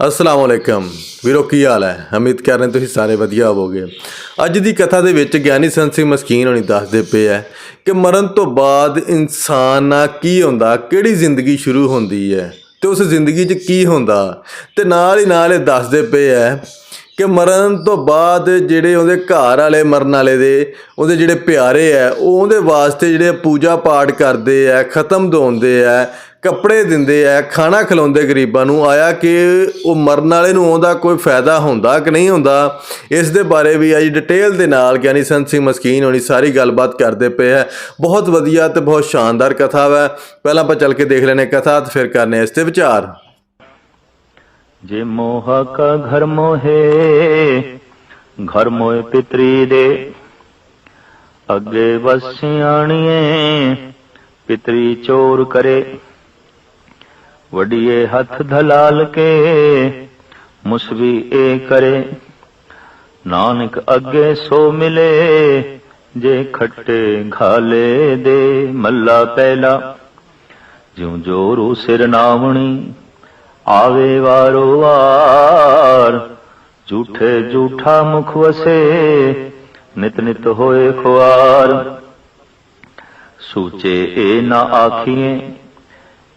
ਅਸਲਾਮ ਅਲੈਕਮ। ਵੀਰੋ, ਕੀ ਹਾਲ ਹੈ? ਉਮੀਦ ਕਰ ਰਹੇ ਤੁਸੀਂ ਸਾਰੇ ਵਧੀਆ ਹੋਵੋਗੇ। ਅੱਜ ਦੀ ਕਥਾ ਦੇ ਵਿੱਚ ਗਿਆਨੀ ਸੰਤ ਸਿੰਘ ਮਸਕੀਨ ਹੋਣੀ ਦੱਸਦੇ ਪਏ ਹੈ ਕਿ ਮਰਨ ਤੋਂ ਬਾਅਦ ਇਨਸਾਨ ਨਾਲ ਕੀ ਹੁੰਦਾ, ਕਿਹੜੀ ਜ਼ਿੰਦਗੀ ਸ਼ੁਰੂ ਹੁੰਦੀ ਹੈ ਤੇ ਉਸ ਜ਼ਿੰਦਗੀ 'ਚ ਕੀ ਹੁੰਦਾ? ਤੇ ਨਾਲ ਹੀ ਨਾਲ ਇਹ ਦੱਸਦੇ ਪਏ ਹੈ ਕਿ ਮਰਨ ਤੋਂ ਬਾਅਦ ਜਿਹੜੇ ਉਹਦੇ ਘਰ ਵਾਲੇ, ਮਰਨ ਵਾਲੇ ਦੇ, ਉਹਦੇ ਜਿਹੜੇ ਪਿਆਰੇ ਆ ਉਹ ਉਹਦੇ ਵਾਸਤੇ ਜਿਹੜੇ ਪੂਜਾ ਪਾਠ ਕਰਦੇ ਆ ਖਤਮ ਧੋਂਦੇ ਆ ਕੱਪੜੇ ਦਿੰਦੇ ਆ, ਖਾਣਾ ਖਿਲਾਉਂਦੇ ਗਰੀਬਾਂ ਨੂੰ, ਆਇਆ ਕਿ ਉਹ ਮਰਨ ਵਾਲੇ ਨੂੰ ਉਹਦਾ ਕੋਈ ਫਾਇਦਾ ਹੁੰਦਾ ਕਿ ਨਹੀਂ ਹੁੰਦਾ, ਇਸ ਦੇ ਬਾਰੇ ਵੀ ਅੱਜ ਡਿਟੇਲ ਦੇ ਨਾਲ ਗਿਆਨੀ ਸੰਤ ਸਿੰਘ ਮਸਕੀਨ ਹੋਣੀ ਸਾਰੀ ਗੱਲਬਾਤ ਕਰਦੇ ਪਏ ਹੈ ਬਹੁਤ ਵਧੀਆ ਤੇ ਬਹੁਤ ਸ਼ਾਨਦਾਰ ਕਥਾ ਹੈ ਪਹਿਲਾਂ ਆਪਾਂ ਚੱਲ ਕੇ ਦੇਖ ਲੈਨੇ ਕਥਾ ਤੇ ਫਿਰ ਕਰਨੇ ਇਸ ਤੇ ਵਿਚਾਰ। ਜੇ ਮੋਹ ਕਾ ਘਰ ਮੋਹੇ, ਘਰ ਮੋਏ ਪਿਤਰੀ ਦੇ, ਅੱਗੇ ਵਸਿਆਣੀਏ ਪਿਤਰੀ ਚੋਰ ਕਰੇ। ਵਡੀਏ ਹੱਥ ਧਲਾਲ ਕੇ ਮੁਸਵੀ ਏ ਕਰੇ। ਨਾਨਕ ਅੱਗੇ ਸੋ ਮਿਲੇ, ਜੇ ਖੱਟੇ ਘਾਲੇ ਦੇ ਮੱਲਾ ਪਹਿਲਾ ਜਿਉ ਜੋਰੂ ਸਿਰ ਨਾਵਣੀ, ਆਵੇ ਵਾਰੋ ਵਾਰ। ਝੂਠੇ ਝੂਠਾ ਮੁਖ ਵਸੇ, ਨਿਤ ਨਿਤ ਹੋਏ ਖੁਆਰ। ਸੂਚੇ ਏ ਨਾ ਆਖੀਏ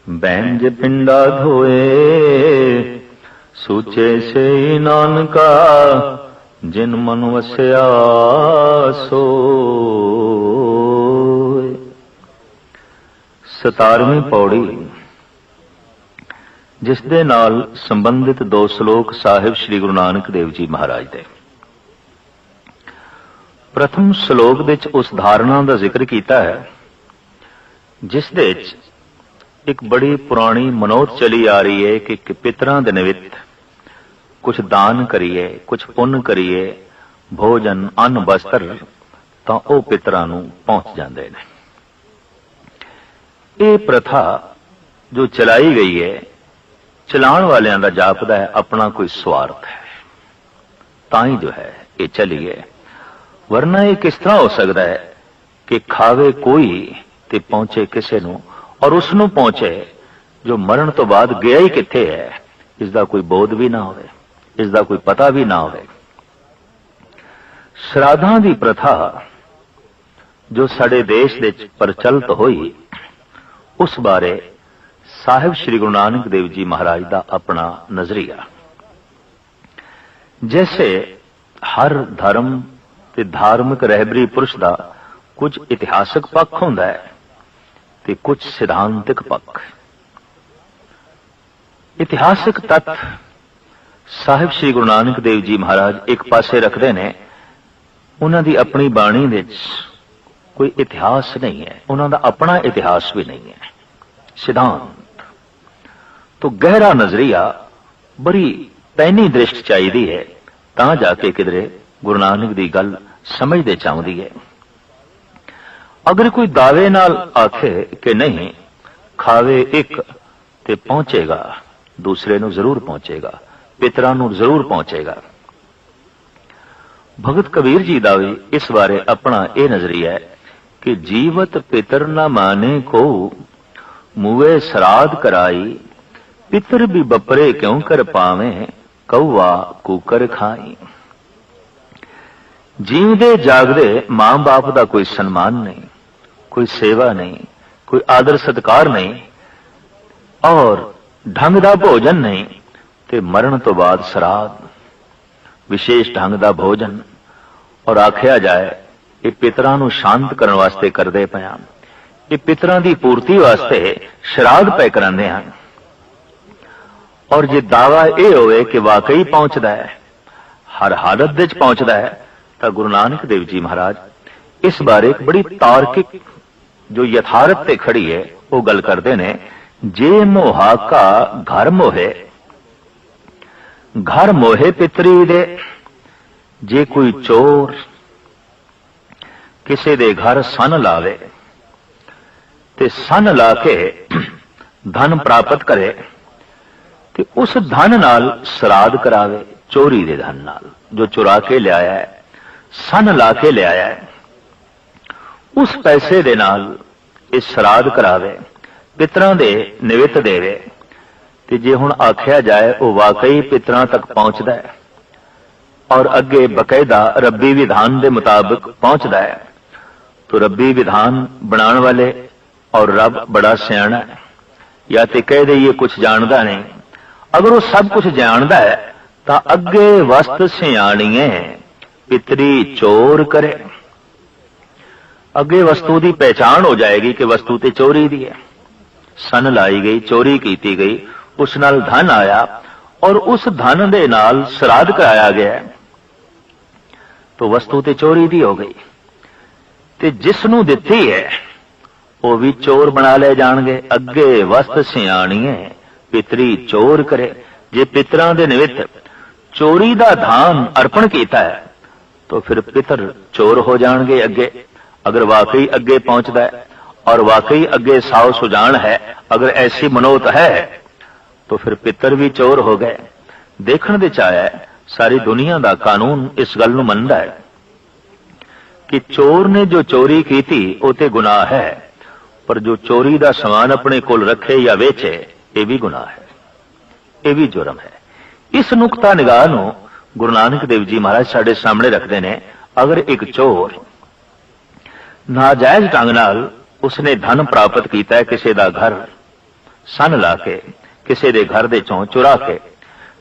ਬੈਂਜ ਪਿੰਡਾ ਧੋਏ, ਸੂਚੇ ਸੇ ਨਾਨਕਾ, ਜਿਨ ਮਨ ਵਸਿਆ ਸੋਏ। 17ਵੀਂ ਪੌੜੀ, ਜਿਸ ਦੇ ਨਾਲ ਸੰਬੰਧਿਤ ਦੋ ਸ਼ਲੋਕ ਸਾਹਿਬ ਸ੍ਰੀ ਗੁਰੂ ਨਾਨਕ ਦੇਵ ਜੀ ਮਹਾਰਾਜ ਦੇ। ਪ੍ਰਥਮ ਸ਼ਲੋਕ ਵਿੱਚ ਉਸ ਧਾਰਨਾ ਦਾ ਜ਼ਿਕਰ ਕੀਤਾ ਹੈ, ਜਿਸ ਦੇ ਵਿੱਚ ਇੱਕ ਬੜੀ ਪੁਰਾਣੀ ਮਨੋਤ ਚਲੀ ਆ ਰਹੀ ਹੈ ਕਿ ਪਿਤਰਾਂ ਦੇ ਨਿਵਿਤ ਕੁਝ ਦਾਨ ਕਰੀਏ ਕੁਝ ਪੁੰਨ ਕਰੀਏ, ਭੋਜਨ ਅੰਨ ਬਸਤਰ ਤਾਂ ਉਹ ਪਿਤਰਾਂ ਨੂੰ ਪਹੁੰਚ ਜਾਂਦੇ ਨੇ। ਇਹ ਪ੍ਰਥਾ ਜੋ ਚਲਾਈ ਗਈ ਹੈ, ਚਲਾਉਣ ਵਾਲਿਆਂ ਦਾ ਜਾਪਦਾ ਹੈ, ਆਪਣਾ ਕੋਈ ਸਵਾਰਥ ਹੈ। ਤਾਂ ਹੀ ਜੋ ਹੈ, ਇਹ ਚਲੀ ਹੈ। ਵਰਨਾ ਇਹ ਕਿਸ ਤਰ੍ਹਾਂ ਹੋ ਸਕਦਾ ਹੈ ਕਿ ਖਾਵੇ ਕੋਈ ਤੇ ਪਹੁੰਚੇ ਕਿਸੇ ਨੂੰ ਔਰ ਉਸ ਨੂੰ ਪਹੁੰਚੇ, ਜੋ ਮਰਨ ਤੋਂ ਬਾਅਦ ਗਿਆ ਹੀ ਕਿੱਥੇ ਹੈ ਇਸ ਦਾ ਕੋਈ ਬੋਧ ਵੀ ਨਾ ਹੋਵੇ ਇਸ ਦਾ ਕੋਈ ਪਤਾ ਵੀ ਨਾ ਹੋਵੇ। ਸ਼ਰਾਧਾਂ ਦੀ ਪ੍ਰਥਾ ਜੋ ਸਾਡੇ ਦੇਸ਼ ਵਿੱਚ ਪ੍ਰਚਲਿਤ ਹੋਈ, ਉਸ ਬਾਰੇ ਸਾਹਿਬ ਸ੍ਰੀ ਗੁਰੂ ਨਾਨਕ ਦੇਵ ਜੀ ਮਹਾਰਾਜ ਦਾ ਆਪਣਾ ਨਜ਼ਰੀਆ। ਜੈਸੇ ਹਰ ਧਰਮ ਤੇ ਧਾਰਮਿਕ ਰਹਿਬਰੀ ਪੁਰਸ਼ ਦਾ ਕੁਝ ਇਤਿਹਾਸਕ ਪੱਖ ਹੁੰਦਾ ਹੈ ਤੇ ਕੁਝ ਸਿਧਾਂਤਿਕ ਪੱਖ। ਇਤਿਹਾਸਕ ਤੱਥ ਸਾਹਿਬ ਸ੍ਰੀ ਗੁਰੂ ਨਾਨਕ ਦੇਵ ਜੀ ਮਹਾਰਾਜ ਇੱਕ ਪਾਸੇ ਰੱਖਦੇ ਨੇ, ਉਹਨਾਂ ਦੀ ਆਪਣੀ ਬਾਣੀ ਵਿੱਚ ਕੋਈ ਇਤਿਹਾਸ ਨਹੀਂ ਹੈ, ਉਹਨਾਂ ਦਾ ਆਪਣਾ ਇਤਿਹਾਸ ਵੀ ਨਹੀਂ ਹੈ। ਸਿਧਾਂਤ। ਤੋਂ ਗਹਿਰਾ ਨਜ਼ਰੀਆ ਬੜੀ ਪੈਨੀ ਦ੍ਰਿਸ਼ਟ ਚਾਹੀਦੀ ਹੈ, ਤਾਂ ਜਾ ਕੇ ਕਿਧਰੇ ਗੁਰੂ ਨਾਨਕ ਦੀ ਗੱਲ ਸਮਝਦੇ ਚਾਹੁੰਦੀ ਹੈ। ਅਗਰ ਕੋਈ ਦਾਅਵੇ ਨਾਲ ਆਖੇ ਕਿ ਨਹੀਂ, ਖਾਵੇ ਇੱਕ ਤੇ ਪਹੁੰਚੇਗਾ, ਦੂਸਰੇ ਨੂੰ ਜ਼ਰੂਰ ਪਹੁੰਚੇਗਾ, ਪਿਤਰਾਂ ਨੂੰ ਜ਼ਰੂਰ ਪਹੁੰਚੇਗਾ। ਭਗਤ ਕਬੀਰ ਜੀ ਦਾ ਵੀ ਇਸ ਬਾਰੇ ਆਪਣਾ ਇਹ ਨਜ਼ਰੀਆ ਹੈ ਕਿ ਜੀਵਤ ਪਿਤਰ ਨਾ ਮਾਨੇ ਕੋ ਮੂਵੇ ਸਰਾਧ ਕਰਾਈ, ਪਿਤਰ ਵੀ ਬਪਰੇ ਕਿਉਂ ਕਰ ਪਾਵੇਂ, ਕਉਆ ਕੂਕਰ ਖਾਈ। ਜੀਵਦੇ ਜਾਗਦੇ ਮਾਂ-ਬਾਪ ਦਾ ਕੋਈ ਸਨਮਾਨ ਨਹੀਂ। ਕੋਈ ਸੇਵਾ ਨਹੀਂ ਕੋਈ ਆਦਰ ਸਤਕਾਰ ਨਹੀਂ ਔਰ ਢੰਗ ਦਾ ਭੋਜਨ ਨਹੀਂ ਤੇ ਮਰਨ ਤੋਂ ਬਾਅਦ ਸਰਾਧ ਵਿਸ਼ੇਸ਼ ਢੰਗ ਦਾ ਭੋਜਨ ਔਰ ਆਖਿਆ ਜਾਏ ਇਹ ਪਿਤਰਾਂ ਨੂੰ ਸ਼ਾਂਤ ਕਰਨ ਵਾਸਤੇ ਕਰਦੇ ਪਿਆ ਇਹ ਪਿਤਰਾਂ ਦੀ ਪੂਰਤੀ ਵਾਸਤੇ ਸ਼ਰਾਧ ਪੈ ਕਰਾਉਂਦੇ ਹਨ ਔਰ ਜੇ ਦਾਵਾ ਇਹ ਹੋਵੇ ਕਿ ਵਾਕਈ ਪਹੁੰਚਦਾ ਹੈ ਹਰ ਹਾਲਤ ਵਿੱਚ ਪਹੁੰਚਦਾ ਹੈ ਤਾਂ ਗੁਰੂ ਨਾਨਕ ਦੇਵ ਜੀ ਮਹਾਰਾਜ ਇਸ ਬਾਰੇ ਇੱਕ ਬੜੀ ਤਾਰਕਿਕ ਜੋ ਯਥਾਰਥ ਤੇ ਖੜੀ ਹੈ ਉਹ ਗੱਲ ਕਰਦੇ ਨੇ ਜੇ ਮੋਹਾ ਕਾ ਘਰ ਮੋਹੇ ਘਰ ਮੋਹੇ ਪਿਤਰੀ ਦੇ ਜੇ ਕੋਈ ਚੋਰ ਕਿਸੇ ਦੇ ਘਰ ਸਨ ਲਾਵੇ ਤੇ ਸਨ ਲਾ ਕੇ ਧਨ ਪ੍ਰਾਪਤ ਕਰੇ ਤੇ ਉਸ ਧਨ ਨਾਲ ਸਰਾਧ ਕਰਾਵੇ ਚੋਰੀ ਦੇ ਧਨ ਨਾਲ ਜੋ ਚੁਰਾ ਕੇ ਲਿਆਇਆ ਹੈ ਸਨ ਲਾ ਕੇ ਲਿਆਇਆ ਹੈ ਉਸ ਪੈਸੇ ਦੇ ਨਾਲ ਇਹ ਸਰਾਧ ਕਰਾਵੇ, ਪਿਤਰਾਂ ਦੇ ਨਿਵਿਤ ਦੇਵੇ। ਤੇ ਜੇ ਹੁਣ ਆਖਿਆ ਜਾਏ, ਉਹ ਵਾਕਈ ਪਿਤਰਾਂ ਤੱਕ ਪਹੁੰਚਦਾ ਹੈ ਔਰ ਅੱਗੇ ਬਕਾਇਦਾ ਰੱਬੀ ਵਿਧਾਨ ਦੇ ਮੁਤਾਬਕ ਪਹੁੰਚਦਾ ਹੈ, ਤੋ ਰੱਬੀ ਵਿਧਾਨ ਬਣਾਉਣ ਵਾਲੇ ਔਰ ਰੱਬ ਬੜਾ ਸਿਆਣਾ ਹੈ। ਜਾਂ ਤੇ ਕਹਿ ਦਈਏ ਕੁਝ ਜਾਣਦਾ ਨਹੀਂ। ਅਗਰ ਉਹ ਸਭ ਕੁਝ ਜਾਣਦਾ ਹੈ, ਤਾਂ ਅੱਗੇ ਵਸਤ ਸਿਆਣੀਏ, ਪਿਤਰੀ ਚੋਰ ਕਰੇ। ਅੱਗੇ ਵਸਤੂ ਦੀ ਪਹਿਚਾਣ ਹੋ ਜਾਏਗੀ ਕਿ ਵਸਤੂ ਤੇ ਚੋਰੀ ਦੀ ਹੈ। ਸਨ ਲਾਈ ਗਈ, ਚੋਰੀ ਕੀਤੀ ਗਈ, ਉਸ ਨਾਲ ਧਨ ਆਇਆ ਔਰ ਉਸ ਧਨ ਦੇ ਨਾਲ ਸ਼ਰਾਧ ਕਰਾਇਆ ਗਿਆ। ਤੋ ਵਸਤੂ ਤੇ ਚੋਰੀ ਦੀ ਹੋ ਗਈ। ਤੇ ਜਿਸ ਨੂੰ ਦਿੱਤੀ ਹੈ, ਉਹ ਵੀ ਚੋਰ ਬਣਾ ਲਏ ਜਾਣਗੇ। ਅੱਗੇ ਵਸਤ ਸਿਆਣੀਏ ਪਿਤਰੀ ਚੋਰ ਕਰੇ। ਜੇ ਪਿਤਰਾਂ ਦੇ ਨਿਮਿਤ ਚੋਰੀ ਦਾ ਧਾਨ ਅਰਪਣ ਕੀਤਾ ਹੈ, ਤਾਂ ਫਿਰ ਪਿਤਰ ਚੋਰ ਹੋ ਜਾਣਗੇ ਅੱਗੇ। ਅਗਰ ਵਾਕਈ ਅੱਗੇ ਪਹੁੰਚਦਾ ਹੈ ਔਰ ਵਾਕਈ ਅੱਗੇ ਸਾਉ ਸੁਜਾਨ ਹੈ, ਅਗਰ ਐਸੀ ਮਨੋਤ ਹੈ, ਤਾਂ ਫਿਰ ਪਿੱਤਰ ਵੀ ਚੋਰ ਹੋ ਗਏ। ਦੇਖਣ ਦੇ ਚ ਆਇਆ ਸਾਰੀ ਦੁਨੀਆ ਦਾ ਕਾਨੂੰਨ ਇਸ ਗੱਲ ਨੂੰ ਮੰਨਦਾ ਹੈ ਕਿ ਚੋਰ ਨੇ ਜੋ ਚੋਰੀ ਕੀਤੀ, ਉਹ ਤੇ ਗੁਨਾਹ ਹੈ। ਪਰ ਜੋ ਚੋਰੀ ਦਾ ਸਮਾਨ ਆਪਣੇ ਕੋਲ ਰੱਖੇ ਜਾਂ ਵੇਚੇ, ਇਹ ਵੀ ਗੁਨਾਹ ਹੈ। ਇਹ ਵੀ ਜੁਰਮ ਹੈ। ਇਸ ਨੁਕਤਾ ਨਿਗਾਹ ਨੂੰ ਗੁਰੂ ਨਾਨਕ ਦੇਵ ਜੀ ਮਹਾਰਾਜ ਸਾਡੇ ਸਾਹਮਣੇ ਰੱਖਦੇ ਨੇ, ਅਗਰ ਇੱਕ ਚੋਰ ਨਾਜਾਇਜ਼ ਢੰਗ ਨਾਲ ਉਸਨੇ ਧਨ ਪ੍ਰਾਪਤ ਕੀਤਾ ਕਿਸੇ ਦਾ ਘਰ, ਸਨ ਲਾ ਕੇ, ਕਿਸੇ ਦੇ ਘਰ ਦੇ ਚੋਂ ਚੁਰਾ ਕੇ,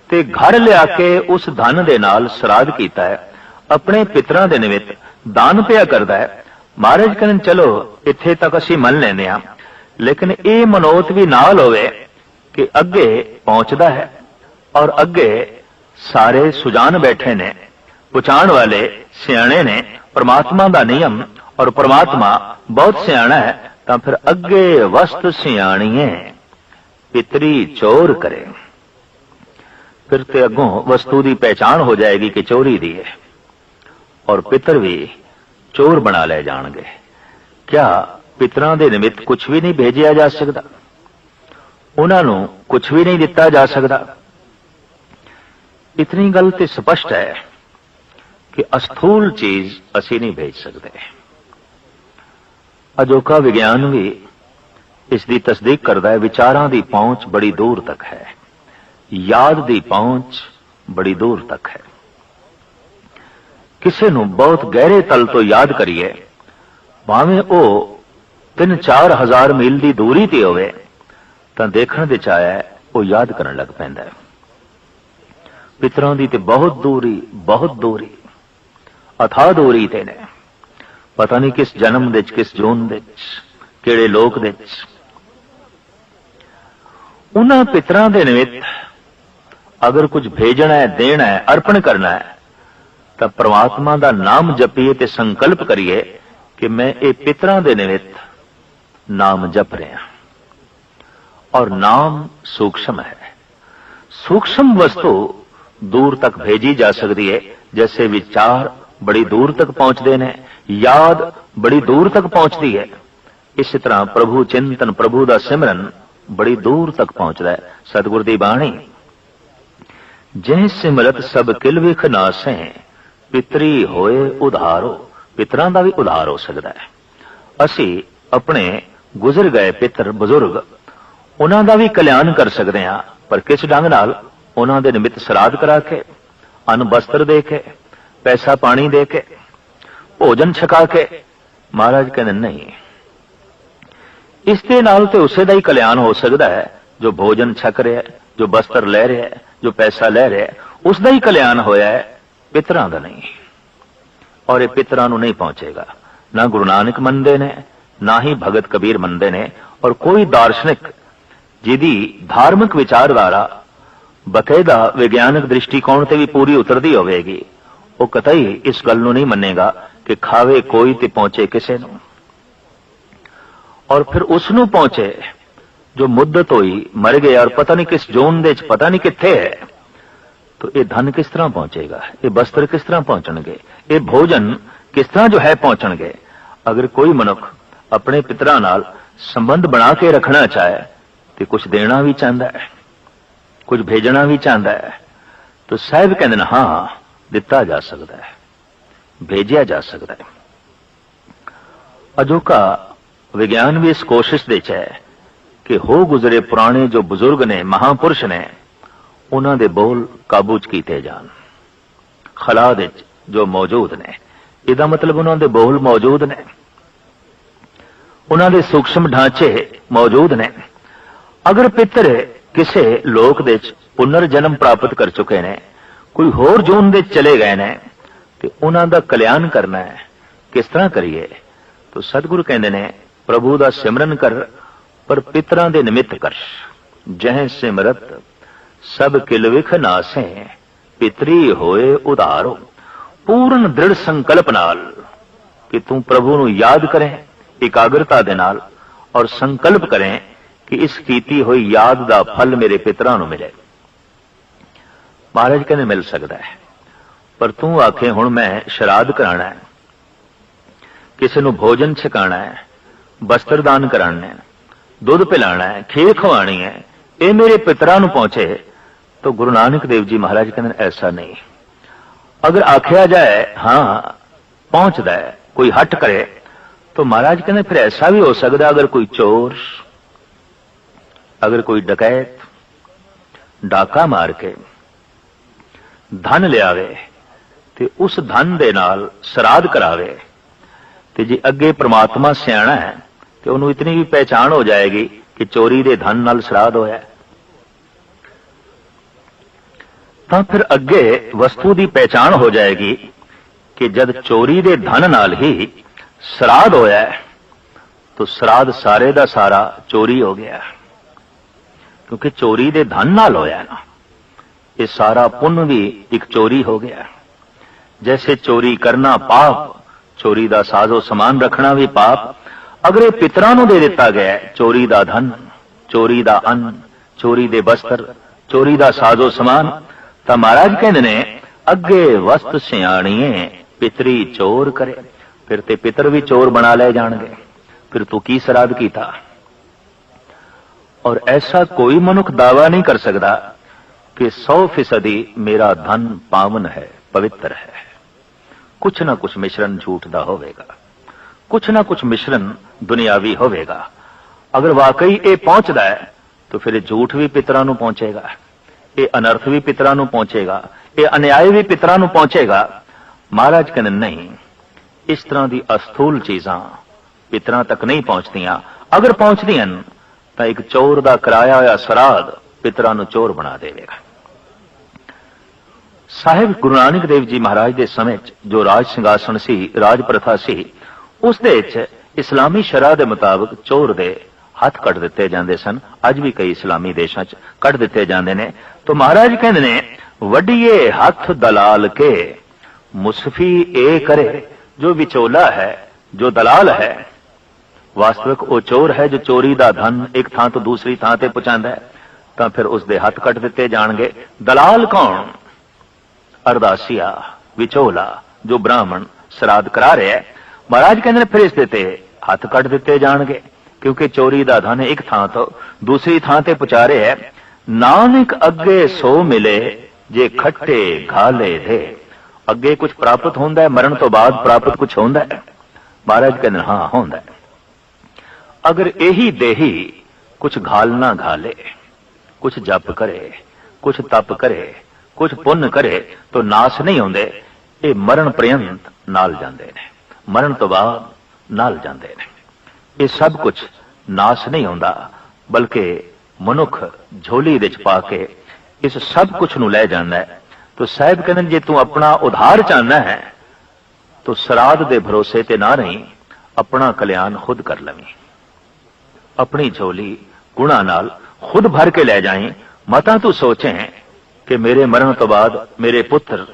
ਤੇ ਘਰ ਲਿਆ ਕੇ ਉਸ ਧਨ ਦੇ ਨਾਲ ਸ਼ਰਾਧ ਕੀਤਾ ਹੈ। ਆਪਣੇ ਪਿਤਰਾਂ ਦੇ ਨਿਮਿਤ ਦਾਨ ਪਿਆ ਕਰਦਾ ਹੈ। ਮਹਾਰਾਜ ਕਹਿੰਦੇ ਚਲੋ, ਇੱਥੇ ਤੱਕ ਅਸੀਂ ਮੰਨ ਲੈਨੇ ਆ ਲੇਕਿਨ ਇਹ ਮਨੋਤ ਵੀ ਨਾਲ ਹੋਵੇ ਕਿ ਅੱਗੇ ਪਹੁੰਚਦਾ ਹੈ ਔਰ ਅੱਗੇ ਸਾਰੇ ਸੁਜਾਨ ਬੈਠੇ ਨੇ। ਪੁਚਾਣ ਵਾਲੇ ਸਿਆਣੇ ਨੇ। ਪਰਮਾਤਮਾ ਦਾ ਨਿਯਮ ਔਰ ਪ੍ਰਮਾਤਮਾ ਬਹੁਤ ਸਿਆਣਾ ਹੈ ਤਾਂ ਫਿਰ ਅੱਗੇ ਵਸਤ ਸਿਆਣੀਏ ਪਿਤਰੀ ਚੋਰ ਕਰੇ ਫਿਰ ਤੇ ਅੱਗੋਂ ਵਸਤੂ ਦੀ ਪਹਿਚਾਣ ਹੋ ਜਾਏਗੀ ਕਿ ਚੋਰੀ ਦੀ ਹੈ ਔਰ ਪਿਤਰ ਵੀ ਚੋਰ ਬਣਾ ਲੈ ਜਾਣਗੇ ਕਿਆ ਪਿਤਰਾਂ ਦੇ ਨਿਮਿਤ ਕੁਝ ਵੀ ਨਹੀਂ ਭੇਜਿਆ ਜਾ ਸਕਦਾ ਉਹਨਾਂ ਨੂੰ ਕੁਝ ਵੀ ਨਹੀਂ ਦਿੱਤਾ ਜਾ ਸਕਦਾ ਇਤਨੀ ਗੱਲ ਤੇ ਸਪਸ਼ਟ ਹੈ ਕਿ ਅਸਥੂਲ ਚੀਜ਼ ਅਸੀਂ ਨਹੀਂ ਭੇਜ ਸਕਦੇ ਅਜੋਕਾ ਵਿਗਿਆਨ ਵੀ ਇਸ ਦੀ ਤਸਦੀਕ ਕਰਦਾ ਹੈ, ਵਿਚਾਰਾਂ ਦੀ ਪਹੁੰਚ ਬੜੀ ਦੂਰ ਤੱਕ ਹੈ। ਯਾਦ ਦੀ ਪਹੁੰਚ ਬੜੀ ਦੂਰ ਤੱਕ ਹੈ। ਕਿਸੇ ਨੂੰ ਬਹੁਤ ਗਹਿਰੇ ਤਲ ਤੋਂ ਯਾਦ ਕਰੀਏ, ਭਾਵੇਂ ਉਹ 3-4 ਹਜ਼ਾਰ ਮੀਲ ਦੀ ਦੂਰੀ ਤੇ ਹੋਵੇ, ਤਾਂ ਦੇਖਣ ਦੇ ਚ ਉਹ ਯਾਦ ਕਰਨ ਲੱਗ ਪੈਂਦਾ ਹੈ। ਪਿਤਰਾਂ ਦੀ ਤੇ ਬਹੁਤ ਦੂਰੀ ਬਹੁਤ ਦੂਰੀ ਅਥਾ ਦੂਰੀ ਤੇ ਨੇ। ਪਤਾ ਨਹੀਂ ਕਿਸ ਜਨਮ ਦੇ ਚ ਕਿਸ ਜੂਨ ਦੇ ਚ ਕਿਹੜੇ ਲੋਕ ਦੇ ਚ ਉਹਨਾਂ ਪਿਤਰਾਂ ਦੇ ਨਿਮਿਤ ਅਗਰ ਕੁਝ ਭੇਜਣਾ ਹੈ, ਦੇਣਾ ਹੈ, ਅਰਪਣ ਕਰਨਾ ਹੈ, ਤਾਂ ਪ੍ਰਮਾਤਮਾ ਦਾ ਨਾਮ ਜਪੀਏ ਤੇ ਸੰਕਲਪ ਕਰੀਏ ਕਿ ਮੈਂ ਇਹ ਪਿਤਰਾਂ ਦੇ ਨਿਮਿਤ ਨਾਮ ਜਪ ਰਿਹਾ ਔਰ ਨਾਮ ਸੂਖਸ਼ਮ ਹੈ। ਸੂਖਸ਼ਮ ਵਸਤੂ ਦੂਰ ਤੱਕ ਭੇਜੀ ਜਾ ਸਕਦੀ ਹੈ, ਜੈਸੇ ਵਿਚਾਰ ਬੜੀ ਦੂਰ ਤੱਕ ਪਹੁੰਚਦੇ ਨੇ, ਯਾਦ ਬੜੀ ਦੂਰ ਤੱਕ ਪਹੁੰਚਦੀ ਹੈ। ਇਸੇ ਤਰ੍ਹਾਂ ਪ੍ਰਭੂ ਚਿੰਤਨ, ਪ੍ਰਭੂ ਦਾ ਸਿਮਰਨ ਬੜੀ ਦੂਰ ਤੱਕ ਪਹੁੰਚਦਾ ਹੈ, ਸਤਿਗੁਰ ਦੀ ਬਾਣੀ। ਜਿਹ ਸਿਮਰਤ ਸਭ ਕਿਲ ਵਿਖ ਨਾਸੈ, ਪਿਤਰੀ ਹੋਏ ਉਧਾਰੋ, ਪਿਤਰਾਂ ਦਾ ਵੀ ਉਧਾਰ ਹੋ ਸਕਦਾ ਹੈ। ਅਸੀਂ ਆਪਣੇ ਗੁਜ਼ਰ ਗਏ ਪਿਤਰ, ਬਜ਼ੁਰਗ, ਉਹਨਾਂ ਦਾ ਵੀ ਕਲਿਆਣ ਕਰ ਸਕਦੇ ਹਾਂ, ਪਰ ਕਿਸ ਢੰਗ ਨਾਲ? ਉਹਨਾਂ ਦੇ ਨਿਮਿਤ ਸਰਾਧ ਕਰਾ ਕੇ, ਅਨ ਬਸਤਰ ਦੇ ਕੇ ਪੈਸਾ ਪਾਣੀ ਦੇ ਕੇ, ਭੋਜਨ ਛਕਾ ਕੇ। ਮਹਾਰਾਜ ਕਹਿੰਦੇ, ਨਹੀਂ। ਇਸ ਦੇ ਨਾਲ ਤੇ ਉਸੇ ਦਾ ਹੀ ਕਲਿਆਣ ਹੋ ਸਕਦਾ ਹੈ। ਜੋ ਭੋਜਨ ਛਕ ਰਿਹਾ ਹੈ, ਜੋ ਬਸਤਰ ਲੈ ਰਿਹਾ ਹੈ, ਜੋ ਪੈਸਾ ਲੈ ਰਿਹਾ ਹੈ, ਉਸ ਦਾ ਹੀ ਕਲਿਆਣ ਹੋਇਆ ਹੈ। ਪਿਤਰਾਂ ਦਾ ਨਹੀਂ। ਔਰ ਇਹ ਪਿਤਰਾਂ ਨੂੰ ਨਹੀਂ ਪਹੁੰਚੇਗਾ। ਨਾ ਗੁਰੂ ਨਾਨਕ ਮੰਨਦੇ ਨੇ, ਨਾ ਹੀ ਭਗਤ ਕਬੀਰ ਮੰਨਦੇ ਨੇ। ਔਰ ਕੋਈ ਦਾਰਸ਼ਨਿਕ ਜਿਹਦੀ ਧਾਰਮਿਕ ਵਿਚਾਰਧਾਰਾ ਬਕਾਇਦਾ ਵਿਗਿਆਨਕ ਦ੍ਰਿਸ਼ਟੀਕੋਣ ਤੇ ਵੀ ਪੂਰੀ ਉਤਰਦੀ ਹੋਵੇਗੀ ਉਹ ਕਤਈ ਇਸ ਗੱਲ ਨੂੰ ਨਹੀਂ ਮੰਨੇਗਾ ਕਿ ਖਾਵੇ ਕੋਈ ਤੇ ਪਹੁੰਚੇ ਕਿਸੇ ਨੂੰ ਔਰ ਫਿਰ ਉਸ ਨੂੰ ਪਹੁੰਚੇ ਜੋ ਮੁੱਦਤ ਹੋਈ ਮਰ ਗਿਆ ਔਰ ਪਤਾ ਨਹੀਂ ਕਿਸ ਜ਼ੋਨ ਦੇ ਵਿੱਚ ਪਤਾ ਨਹੀਂ ਕਿੱਥੇ ਹੈ ਤੋ ਇਹ ਧਨ ਕਿਸ ਤਰ੍ਹਾਂ ਪਹੁੰਚੇਗਾ ਇਹ ਬਸਤਰ ਕਿਸ ਤਰ੍ਹਾਂ ਪਹੁੰਚਣਗੇ ਇਹ ਭੋਜਨ ਕਿਸ ਤਰ੍ਹਾਂ ਜੋ ਹੈ ਪਹੁੰਚਣਗੇ ਅਗਰ ਕੋਈ ਮਨੁੱਖ ਆਪਣੇ ਪਿਤਰਾਂ ਨਾਲ ਸੰਬੰਧ ਬਣਾ ਕੇ ਰੱਖਣਾ ਚਾਹੇ ਤੇ ਕੁਝ ਦੇਣਾ ਵੀ ਚਾਹੁੰਦਾ ਹੈ ਕੁਝ ਭੇਜਣਾ ਵੀ ਚਾਹੁੰਦਾ ਹੈ ਤਾਂ ਸਾਹਿਬ ਕਹਿੰਦੇ ਨੇ ਹਾਂ ਦਿੱਤਾ ਜਾ ਸਕਦਾ ਹੈ, ਭੇਜਿਆ ਜਾ ਸਕਦਾ ਹੈ। ਅਜੋਕਾ ਵਿਗਿਆਨ ਵੀ ਇਸ ਕੋਸ਼ਿਸ਼ ਦੇ ਚ ਹੈ ਕਿ ਹੋ ਗੁਜ਼ਰੇ ਪੁਰਾਣੇ ਜੋ ਬਜ਼ੁਰਗ ਨੇ, ਮਹਾਪੁਰਸ਼ ਨੇ, ਉਹਨਾਂ ਦੇ ਬੋਲ ਕਾਬੂ ਚ ਕੀਤੇ ਜਾਣ। ਖਲਾ ਦੇ ਵਿੱਚ ਜੋ ਮੌਜੂਦ ਨੇ, ਇਹਦਾ ਮਤਲਬ ਉਹਨਾਂ ਦੇ ਬੋਲ ਮੌਜੂਦ ਨੇ। ਉਹਨਾਂ ਦੇ ਸੂਖਸ਼ਮ ਢਾਂਚੇ ਮੌਜੂਦ ਨੇ। ਅਗਰ ਪਿੱਤਰ ਕਿਸੇ ਲੋਕ ਦੇ ਵਿੱਚ ਪੁਨਰ ਜਨਮ ਪ੍ਰਾਪਤ ਕਰ ਚੁੱਕੇ ਨੇ ਕੋਈ ਹੋਰ ਜੂਨ ਦੇ ਚਲੇ ਗਏ ਨੇ ਤੇ ਉਹਨਾਂ ਦਾ ਕਲਿਆਣ ਕਰਨਾ ਹੈ। ਕਿਸ ਤਰ੍ਹਾਂ ਕਰੀਏ? ਤੋ ਸਤਿਗੁਰੂ ਕਹਿੰਦੇ ਨੇ, ਪ੍ਰਭੂ ਦਾ ਸਿਮਰਨ ਕਰ, ਪਰ ਪਿਤਰਾਂ ਦੇ ਨਿਮਿਤ ਕਰ। ਜਹ ਸਿਮਰਤ, ਸਭ ਕਿਲ ਵਿਖ ਨਾਸੇ, ਪਿਤਰੀ ਹੋਏ ਉਧਾਰੋ। ਪੂਰਨ ਦ੍ਰਿੜ ਸੰਕਲਪ ਨਾਲ ਕਿ ਤੂੰ ਪ੍ਰਭੂ ਨੂੰ ਯਾਦ ਕਰੇ, ਇਕਾਗਰਤਾ ਦੇ ਨਾਲ, ਔਰ ਸੰਕਲਪ ਕਰੇ ਕਿ ਇਸ ਕੀਤੀ ਹੋਈ ਯਾਦ ਦਾ ਫਲ ਮੇਰੇ ਪਿਤਰਾਂ ਨੂੰ ਮਿਲੇ। ਮਹਾਰਾਜ ਕਹਿੰਦੇ ਮਿਲ ਸਕਦਾ ਹੈ। ਪਰ ਤੂੰ ਆਖੇ, ਹੁਣ ਮੈਂ ਸ਼ਰਾਧ ਕਰਾਣਾ ਹੈ। ਕਿਸੇ ਨੂੰ ਭੋਜਨ ਛਕਾਣਾ ਹੈ, ਵਸਤਰ ਦਾਨ ਕਰਾਣਾ ਹੈ, ਦੁੱਧ ਪਿਲਾਣਾ ਹੈ, ਖੀਰ ਖਵਾਣੀ ਹੈ, ਇਹ ਮੇਰੇ ਪਿਤਰਾਂ ਨੂੰ ਪਹੁੰਚੇ, ਤਾਂ ਗੁਰੂ ਨਾਨਕ ਦੇਵ ਜੀ ਮਹਾਰਾਜ ਕਹਿੰਦੇ ਐਸਾ ਨਹੀਂ। ਅਗਰ ਆਖਿਆ ਜਾਏ, ਹਾਂ, ਪਹੁੰਚਦਾ ਹੈ, ਕੋਈ ਹਟ ਕਰੇ, ਤਾਂ ਮਹਾਰਾਜ ਕਹਿੰਦੇ, ਫਿਰ ਐਸਾ ਵੀ ਹੋ ਸਕਦਾ, ਅਗਰ ਕੋਈ ਚੋਰ, ਅਗਰ ਕੋਈ ਡਕੈਤ, ਡਾਕਾ ਮਾਰ ਕੇ ਧਨ ਲਿਆਵੇ ਤੇ ਉਸ ਧਨ ਦੇ ਨਾਲ ਸਰਾਧ ਕਰਾਵੇ। ਤੇ ਜੇ ਅੱਗੇ ਪ੍ਰਮਾਤਮਾ ਸਿਆਣਾ ਹੈ, ਤੇ ਉਹਨੂੰ ਇਤਨੀ ਵੀ ਪਹਿਚਾਣ ਹੋ ਜਾਏਗੀ ਕਿ ਚੋਰੀ ਦੇ ਧਨ ਨਾਲ ਸਰਾਧ ਹੋਇਆ। ਤਾਂ ਫਿਰ ਅੱਗੇ ਵਸਤੂ ਦੀ ਪਹਿਚਾਣ ਹੋ ਜਾਏਗੀ ਕਿ ਜਦ ਚੋਰੀ ਦੇ ਧਨ ਨਾਲ ਹੀ ਸਰਾਧ ਹੋਇਆ ਤਾਂ ਸਰਾਧ ਸਾਰੇ ਦਾ ਸਾਰਾ ਚੋਰੀ ਹੋ ਗਿਆ। ਕਿਉਂਕਿ ਚੋਰੀ ਦੇ ਧਨ ਨਾਲ ਹੋਇਆ ਨਾ। ਇਹ ਸਾਰਾ ਪੁੰਨ ਵੀ ਇੱਕ ਚੋਰੀ ਹੋ ਗਿਆ। ਜੈਸੇ ਚੋਰੀ ਕਰਨਾ ਪਾਪ, ਚੋਰੀ ਦਾ ਸਾਜ਼ੋ ਸਮਾਨ ਰੱਖਣਾ ਵੀ ਪਾਪ, ਅਗਰ ਇਹ ਪਿਤਰਾਂ ਨੂੰ ਦੇ ਦਿੱਤਾ ਗਿਆ ਚੋਰੀ ਦਾ ਧਨ, ਚੋਰੀ ਦਾ ਅੰਨ, ਚੋਰੀ ਦੇ ਬਸਤਰ, ਚੋਰੀ ਦਾ ਸਾਜ਼ੋ ਸਮਾਨ, ਤਾਂ ਮਹਾਰਾਜ ਕਹਿੰਦੇ ਨੇ, ਅੱਗੇ ਵਸਤ ਸਿਆਣੀਏ, ਪਿਤਰੀ ਚੋਰ ਕਰੇ, ਫਿਰ ਤੇ ਪਿਤਰ ਵੀ ਚੋਰ ਬਣਾ ਲੈ ਜਾਣਗੇ। ਫਿਰ ਤੂੰ ਕੀ ਸਰਾਧ ਕੀਤਾ? ਔਰ ਐਸਾ ਕੋਈ ਮਨੁੱਖ ਦਾਵਾ ਨਹੀਂ ਕਰ ਸਕਦਾ ਕਿ 100% ਮੇਰਾ ਧਨ ਪਾਵਨ ਹੈ ਪਵਿੱਤਰ ਹੈ ਕੁਛ ਨਾ ਕੁਛ ਮਿਸ਼ਰਣ ਝੂਠ ਦਾ ਹੋਵੇਗਾ ਕੁਛ ਨਾ ਕੁਛ ਮਿਸ਼ਰਣ ਦੁਨਿਆਵੀ ਹੋਵੇਗਾ ਅਗਰ ਵਾਕਈ ਇਹ ਪਹੁੰਚਦਾ ਹੈ ਤਾਂ ਫਿਰ ਇਹ ਝੂਠ ਵੀ ਪਿਤਰਾਂ ਨੂੰ ਪਹੁੰਚੇਗਾ ਇਹ ਅਨਰਥ ਵੀ ਪਿਤਰਾਂ ਨੂੰ ਪਹੁੰਚੇਗਾ ਇਹ ਅਨਿਆਏ ਵੀ ਪਿਤਰਾਂ ਨੂੰ ਪਹੁੰਚੇਗਾ ਮਹਾਰਾਜ ਕਹਿੰਦੇ ਨਹੀਂ ਇਸ ਤਰ੍ਹਾਂ ਦੀ ਅਸਥੂਲ ਚੀਜ਼ਾਂ ਪਿਤਰਾਂ ਤੱਕ ਨਹੀਂ ਪਹੁੰਚਦੀਆਂ ਅਗਰ ਪਹੁੰਚਦੀਆਂ ਤਾਂ ਇੱਕ ਚੋਰ ਦਾ ਕਰਾਇਆ ਹੋਇਆ ਸਰਾਧ ਪਿਤਰਾਂ ਨੂੰ ਚੋਰ ਬਣਾ ਦੇਵੇਗਾ ਸਾਹਿਬ ਗੁਰੂ ਨਾਨਕ ਦੇਵ ਜੀ ਮਹਾਰਾਜ ਦੇ ਸਮੇਂ 'ਚ ਜੋ ਰਾਜ ਸਿੰਘਾਸਣ ਸੀ, ਰਾਜ ਪ੍ਰਥਾ ਸੀ, ਉਸ ਦੇ ਵਿੱਚ ਇਸਲਾਮੀ ਸ਼ਰਾ ਦੇ ਮੁਤਾਬਕ ਚੋਰ ਦੇ ਹੱਥ ਕੱਟ ਦਿੱਤੇ ਜਾਂਦੇ ਸਨ। ਅੱਜ ਵੀ ਕਈ ਇਸਲਾਮੀ ਦੇਸ਼ਾਂ 'ਚ ਕੱਟ ਦਿੱਤੇ ਜਾਂਦੇ ਨੇ। ਤਾਂ ਮਹਾਰਾਜ ਕਹਿੰਦੇ ਨੇ ਵੱਡੀਏ ਹੱਥ ਦਲਾਲ ਕੇ, ਮੁਸਫੀ ਇਹ ਕਰੇ, ਜੋ ਵਿਚੋਲਾ ਹੈ, ਜੋ ਦਲਾਲ ਹੈ। ਵਾਸਤਵਿਕ ਉਹ ਚੋਰ ਹੈ ਜੋ ਚੋਰੀ ਦਾ ਧਨ ਇੱਕ ਥਾਂ ਤੋਂ ਦੂਸਰੀ ਥਾਂ ਤੇ ਪਹੁੰਚਾਉਂਦਾ ਹੈ। ਤਾਂ ਫਿਰ ਉਸ ਦੇ ਹੱਥ ਕੱਟ ਦਿੱਤੇ ਜਾਣਗੇ। ਦਲਾਲ ਕੌਣ? ਅਰਦਾਸੀਆ ਵਿਚੋਲਾ ਜੋ ਬ੍ਰਾਹਮਣ ਸਰਾਧ ਕਰਾ ਰਿਹਾ ਮਹਾਰਾਜ ਕਹਿੰਦੇ ਨੇ ਫਿਰ ਇਸ ਦੇ ਤੇ ਹੱਥ ਕੱਟ ਦਿੱਤੇ ਜਾਣਗੇ ਕਿਉਂਕਿ ਚੋਰੀ ਦਾ ਧਨ ਇੱਕ ਥਾਂ ਤੋਂ ਦੂਸਰੀ ਥਾਂ ਤੇ ਪਹੁੰਚਾ ਰਿਹਾ ਹੈ। ਨਾਨਕ ਅੱਗੇ ਸੋ ਮਿਲੇ ਜੇ ਖੱਟੇ ਘਾਲੇ ਦੇ। ਅੱਗੇ ਕੁਝ ਪ੍ਰਾਪਤ ਹੁੰਦਾ ਹੈ ਮਰਨ ਤੋਂ ਬਾਅਦ ਪ੍ਰਾਪਤ ਕੁਝ ਹੁੰਦਾ ਹੈ। ਮਹਾਰਾਜ ਕਹਿੰਦੇ ਨੇ, ਹਾਂ ਹੁੰਦਾ ਹੈ। ਅਗਰ ਇਹੀ ਦੇਹੀ ਕੁਝ ਘਾਲ ਨਾ ਘਾਲੇ ਕੁਝ ਜਪ ਕਰੇ ਕੁਝ ਤਪ ਕਰੇ ਕੁਝ ਪੁੰਨ ਕਰੇ ਤਾਂ ਨਾਸ ਨਹੀਂ ਆਉਂਦੇ। ਇਹ ਮਰਨ ਪ੍ਰਯੰਤ ਨਾਲ ਜਾਂਦੇ ਨੇ। ਮਰਨ ਤੋਂ ਬਾਅਦ ਨਾਲ ਜਾਂਦੇ ਨੇ। ਇਹ ਸਭ ਕੁਝ ਨਾਸ ਨਹੀਂ ਆਉਂਦਾ ਬਲਕਿ ਮਨੁੱਖ ਝੋਲੀ ਵਿੱਚ ਪਾ ਕੇ ਇਸ ਸਭ ਕੁਝ ਨੂੰ ਲੈ ਜਾਂਦਾ ਹੈ। ਤਾਂ ਸਾਹਿਬ ਕਹਿੰਦੇ ਨੇ, ਜੇ ਤੂੰ ਆਪਣਾ ਉਧਾਰ ਚਾਹਨਾ ਹੈ ਤਾਂ ਸਰਾਧ ਦੇ ਭਰੋਸੇ ਤੇ ਨਾ ਰਹੀਂ ਆਪਣਾ ਕਲਿਆਣ ਖੁਦ ਕਰ ਲਵੀਂ। ਆਪਣੀ ਝੋਲੀ ਗੁਣਾ ਨਾਲ ਖੁਦ ਭਰ ਕੇ ਲੈ ਜਾਈਂ। ਮਤਾ ਤੂੰ ਸੋਚੇ ਕਿ ਮੇਰੇ ਮਰਨ ਤੋਂ ਬਾਅਦ ਮੇਰੇ ਪੁੱਤਰ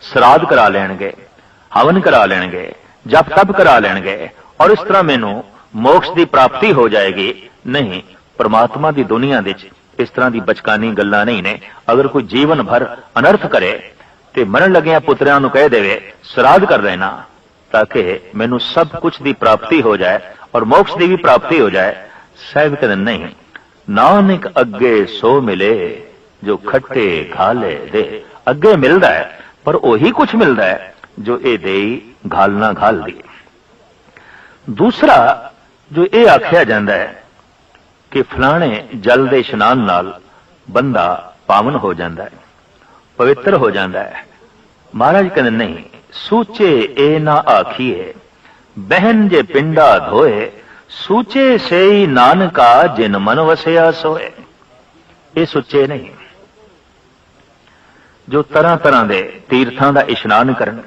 ਸਰਾਧ ਕਰਾ ਲੈਣਗੇ, ਹਵਨ ਕਰਾ ਲੈਣਗੇ, ਜਪ ਤਪ ਕਰਾ ਲੈਣਗੇ ਔਰ ਇਸ ਤਰ੍ਹਾਂ ਮੈਨੂੰ ਮੋਕਸ਼ ਦੀ ਪ੍ਰਾਪਤੀ ਹੋ ਜਾਏਗੀ। ਨਹੀਂ, ਪਰਮਾਤਮਾ ਦੀ ਦੁਨੀਆ ਵਿੱਚ ਇਸ ਤਰ੍ਹਾਂ ਦੀ ਬਚਕਾਨੀ ਗੱਲਾਂ ਨਹੀਂ ਨੇ। ਅਗਰ ਕੋਈ ਜੀਵਨ ਭਰ ਅਨਰਥ ਕਰੇ ਤੇ ਮਰਨ ਲੱਗਿਆਂ ਪੁੱਤਰਾਂ ਨੂੰ ਕਹਿ ਦੇਵੇ, ਸਰਾਧ ਕਰ ਲੈਣਾ, ਤਾਂ ਕਿ ਮੈਨੂੰ ਸਭ ਕੁਝ ਦੀ ਪ੍ਰਾਪਤੀ ਹੋ ਜਾਏ ਔਰ ਮੋਕਸ਼ ਦੀ ਵੀ ਪ੍ਰਾਪਤੀ ਹੋ ਜਾਏ। ਸਹਿਬ ਕਹਿੰਦੇ, ਨਹੀਂ, ਨਾਨਕ ਅੱਗੇ ਸੋ ਮਿਲੇ। ਜੋ ਖੱਟੇ ਘਾਲੇ ਦੇ। ਅੱਗੇ ਮਿਲਦਾ ਹੈ, ਪਰ ਉਹੀ ਕੁਝ ਮਿਲਦਾ ਹੈ, ਜੋ ਇਹ ਦੇਈ ਘਾਲ ਘਾਲਣਾ ਘਾਲਦੀ ਦੂਸਰਾ, ਜੋ ਇਹ ਆਖਿਆ ਜਾਂਦਾ ਹੈ ਕਿ ਫਲਾਣੇ ਜਲ ਦੇ ਇਸ਼ਨਾਨ ਨਾਲ ਬੰਦਾ ਪਾਵਨ ਹੋ ਜਾਂਦਾ ਹੈ, ਪਵਿੱਤਰ ਹੋ ਜਾਂਦਾ ਹੈ। ਮਹਾਰਾਜ ਕਹਿੰਦੇ, ਨਹੀਂ, ਸੂਚੇ ਇਹ ਨਾ ਆਖੀਏ, ਬਹਿਨ ਜੇ ਪਿੰਡਾ ਧੋਏ, ਸੂਚੇ ਸੇਈ ਨਾਨਕਾ ਜਿਨ ਮਨ ਵਸਿਆ ਸੋਏ। ਇਹ ਸੁੱਚੇ ਨਹੀਂ। ਜੋ ਤਰ੍ਹਾਂ ਤਰ੍ਹਾਂ ਦੇ ਤੀਰਥਾਂ ਦਾ ਇਸ਼ਨਾਨ ਕਰਨ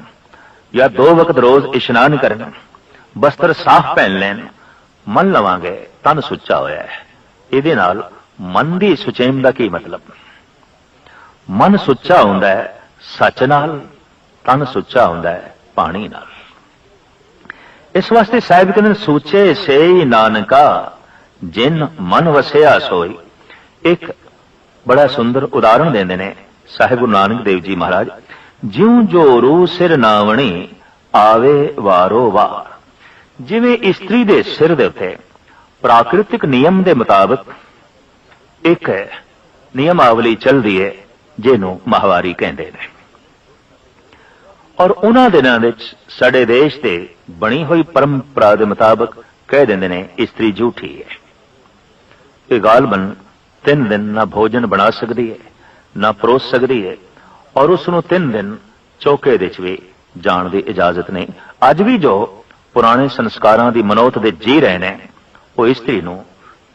ਜਾਂ ਦੋ ਵਕਤ ਰੋਜ਼ ਇਸ਼ਨਾਨ ਕਰਨ, ਬਸਤਰ ਸਾਫ਼ ਪਹਿਨ ਲੈਣ, ਮਨ ਲਵਾਂਗੇ, ਤਨ ਸੁੱਚਾ ਹੋਇਆ ਹੈ। ਇਹਦੇ ਨਾਲ ਮਨ ਦੀ ਸੁਚੇਮ ਦਾ ਕੀ ਮਤਲਬ? ਮਨ ਸੁੱਚਾ ਹੁੰਦਾ ਹੈ ਸੱਚ ਨਾਲ, ਤਨ ਸੁੱਚਾ ਹੁੰਦਾ ਹੈ ਪਾਣੀ ਨਾਲ। ਇਸ ਵਾਸਤੇ ਸਾਹਿਬ ਕਹਿੰਦੇ ਸੂਚੇ ਸੇ ਨਾਨਕਾ, ਜਿਨ ਮਨ ਵਸਿਆ ਸੋਈ। ਇੱਕ ਬੜਾ ਸੁੰਦਰ ਉਦਾਹਰਣ ਦਿੰਦੇ ਨੇ। ਸਾਹਿਬ ਗੁਰੂ ਨਾਨਕ ਦੇਵ ਜੀ ਮਹਾਰਾਜ, ਜਿਉ ਜੋ ਰੂ ਸਿਰ ਨਾਵਣੀ ਆਵੇ ਵਾਰੋ ਵਾਰ। ਜਿਵੇਂ ਇਸਤਰੀ ਦੇ ਸਿਰ ਦੇ ਉੱਤੇ ਪ੍ਰਾਕ੍ਰਿਤਿਕ ਨਿਯਮ ਦੇ ਮੁਤਾਬਕ ਇੱਕ ਨਿਯਮਾਵਲੀ ਚੱਲਦੀ ਹੈ ਜਿਹਨੂੰ ਮਾਹਵਾਰੀ ਕਹਿੰਦੇ ਨੇ। ਔਰ ਉਹਨਾਂ ਦਿਨਾਂ ਵਿੱਚ ਸਾਡੇ ਦੇਸ਼ ਤੇ ਬਣੀ ਹੋਈ ਪਰੰਪਰਾ ਦੇ ਮੁਤਾਬਕ ਕਹਿ ਦਿੰਦੇ ਨੇ, ਇਸਤਰੀ ਝੂਠੀ ਹੈ ਇਹ ਗਾਲਬਨ ਤਿੰਨ ਦਿਨ ਨਾ ਭੋਜਨ ਬਣਾ ਸਕਦੀ ਹੈ ਨਾ ਪਰੋਸ ਸਕਦੀ ਹੈ ਔਰ ਉਸ ਨੂੰ ਤਿੰਨ ਦਿਨ ਚੌਕੇ ਦੇ ਵਿੱਚ ਵੀ ਜਾਣ ਦੀ ਇਜਾਜ਼ਤ ਨਹੀਂ। ਅੱਜ ਵੀ ਜੋ ਪੁਰਾਣੇ ਸੰਸਕਾਰਾਂ ਦੀ ਮਨੋਤ ਦੇ ਜੀ ਰਹੇ ਨੇ, ਉਹ ਇਸਤਰੀ ਨੂੰ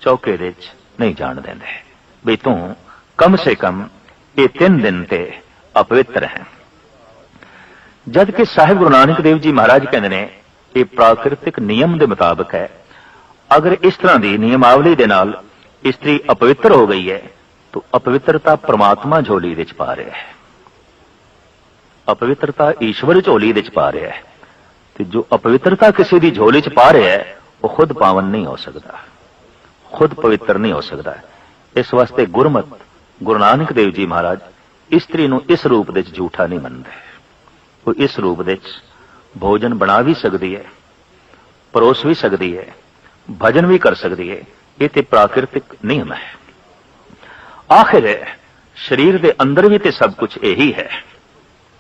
ਚੌਕੇ ਦੇ ਵਿੱਚ ਨਹੀਂ ਜਾਣ ਦਿੰਦੇ। ਵੀ ਤੂੰ ਕਮ ਸੇ ਕਮ ਇਹ ਤਿੰਨ ਦਿਨ ਤੇ ਅਪਵਿੱਤਰ ਹੈ। ਜਦ ਕਿ ਸਾਹਿਬ ਗੁਰੂ ਨਾਨਕ ਦੇਵ ਜੀ ਮਹਾਰਾਜ ਕਹਿੰਦੇ ਨੇ, ਇਹ ਪ੍ਰਾਕਿਰਤਿਕ ਨਿਯਮ ਦੇ ਮੁਤਾਬਕ ਹੈ। ਅਗਰ ਇਸ ਤਰ੍ਹਾਂ ਦੀ ਨਿਯਮਾਵਲੀ ਦੇ ਨਾਲ ਇਸਤਰੀ ਅਪਵਿੱਤਰ ਹੋ ਗਈ ਹੈ ਤਾਂ ਅਪਵਿੱਤਰਤਾ ਪ੍ਰਮਾਤਮਾ ਝੋਲੀ ਵਿੱਚ ਪਾ ਰਿਹਾ ਹੈ। ਅਪਵਿੱਤਰਤਾ ਈਸ਼ਵਰ ਝੋਲੀ ਵਿੱਚ ਪਾ ਰਿਹਾ ਹੈ ਤੇ ਜੋ ਅਪਵਿੱਤਰਤਾ ਕਿਸੇ ਦੀ ਝੋਲੀ 'ਚ ਪਾ ਰਿਹਾ ਹੈ, ਉਹ ਖੁਦ ਪਾਵਨ ਨਹੀਂ ਹੋ ਸਕਦਾ। ਖੁਦ ਪਵਿੱਤਰ ਨਹੀਂ ਹੋ ਸਕਦਾ। ਇਸ ਵਾਸਤੇ ਗੁਰਮਤ, ਗੁਰੂ ਨਾਨਕ ਦੇਵ ਜੀ ਮਹਾਰਾਜ, ਇਸਤਰੀ ਨੂੰ ਇਸ ਰੂਪ ਦੇ ਵਿੱਚ ਝੂਠਾ ਨਹੀਂ ਮੰਨਦੇ। ਉਹ ਇਸ ਰੂਪ ਦੇ ਵਿੱਚ ਭੋਜਨ ਬਣਾ ਵੀ ਸਕਦੀ ਹੈ, ਪਰੋਸ ਵੀ ਸਕਦੀ ਹੈ, ਭਜਨ ਵੀ ਕਰ ਸਕਦੀ ਹੈ, ਇਹ ਤੇ ਪ੍ਰਾਕਿਰਤਿਕ ਨਿਯਮ ਹੈ। ਆਖਿਰ ਸਰੀਰ ਦੇ ਅੰਦਰ ਵੀ ਤੇ ਸਭ ਕੁਝ ਇਹੀ ਹੈ।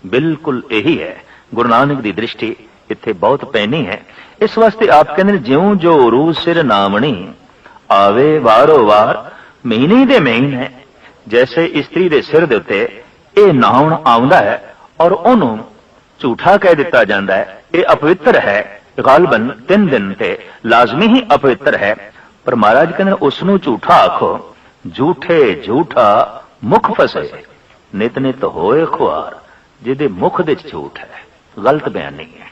ਬਿਲਕੁਲ ਇਹੀ ਹੈ। ਗੁਰੂ ਨਾਨਕ ਦੀ ਦ੍ਰਿਸ਼ਟੀ ਇੱਥੇ ਬਹੁਤ ਪੈਣੀ ਹੈ। ਇਸ ਵਾਸਤੇ ਆਪ ਕਹਿੰਦੇ ਨੇ, ਜਿਉਂ ਜੋ ਰੂ ਸਿਰ ਨਾਮਣੀ ਆਵੇ ਵਾਰੋ ਵਾਰ, ਮਹੀਨੇ ਦੇ ਮਹੀਨੇ, ਜੈਸੇ ਇਸਤਰੀ ਦੇ ਸਿਰ ਦੇ ਉੱਤੇ ਇਹ ਨਾਉਣ ਆਉਂਦਾ ਹੈ ਔਰ ਉਹਨੂੰ ਝੂਠਾ ਕਹਿ ਦਿੱਤਾ ਜਾਂਦਾ ਹੈ। ਇਹ ਅਪਵਿੱਤਰ ਹੈ, ਗਾਲਬਨ ਤਿੰਨ ਦਿਨ ਤੇ ਲਾਜ਼ਮੀ ਹੀ ਅਪਵਿੱਤਰ ਹੈ। ਪਰ ਮਹਾਰਾਜ ਕਹਿੰਦੇ ਨੇ ਉਸ ਨੂੰ ਝੂਠਾ ਆਖੋ। ਝੂਠੇ ਝੂਠਾ ਮੁਖ ਫਸੇ। ਨਿਤ ਨਿਤ ਹੋਏ ਖੁਆਰ, ਜਿਹਦੇ ਮੁਖ ਦੇ ਝੂਠ ਹੈ। ਗਲਤ ਬਿਆਨ ਨਹੀਂ ਹੈ।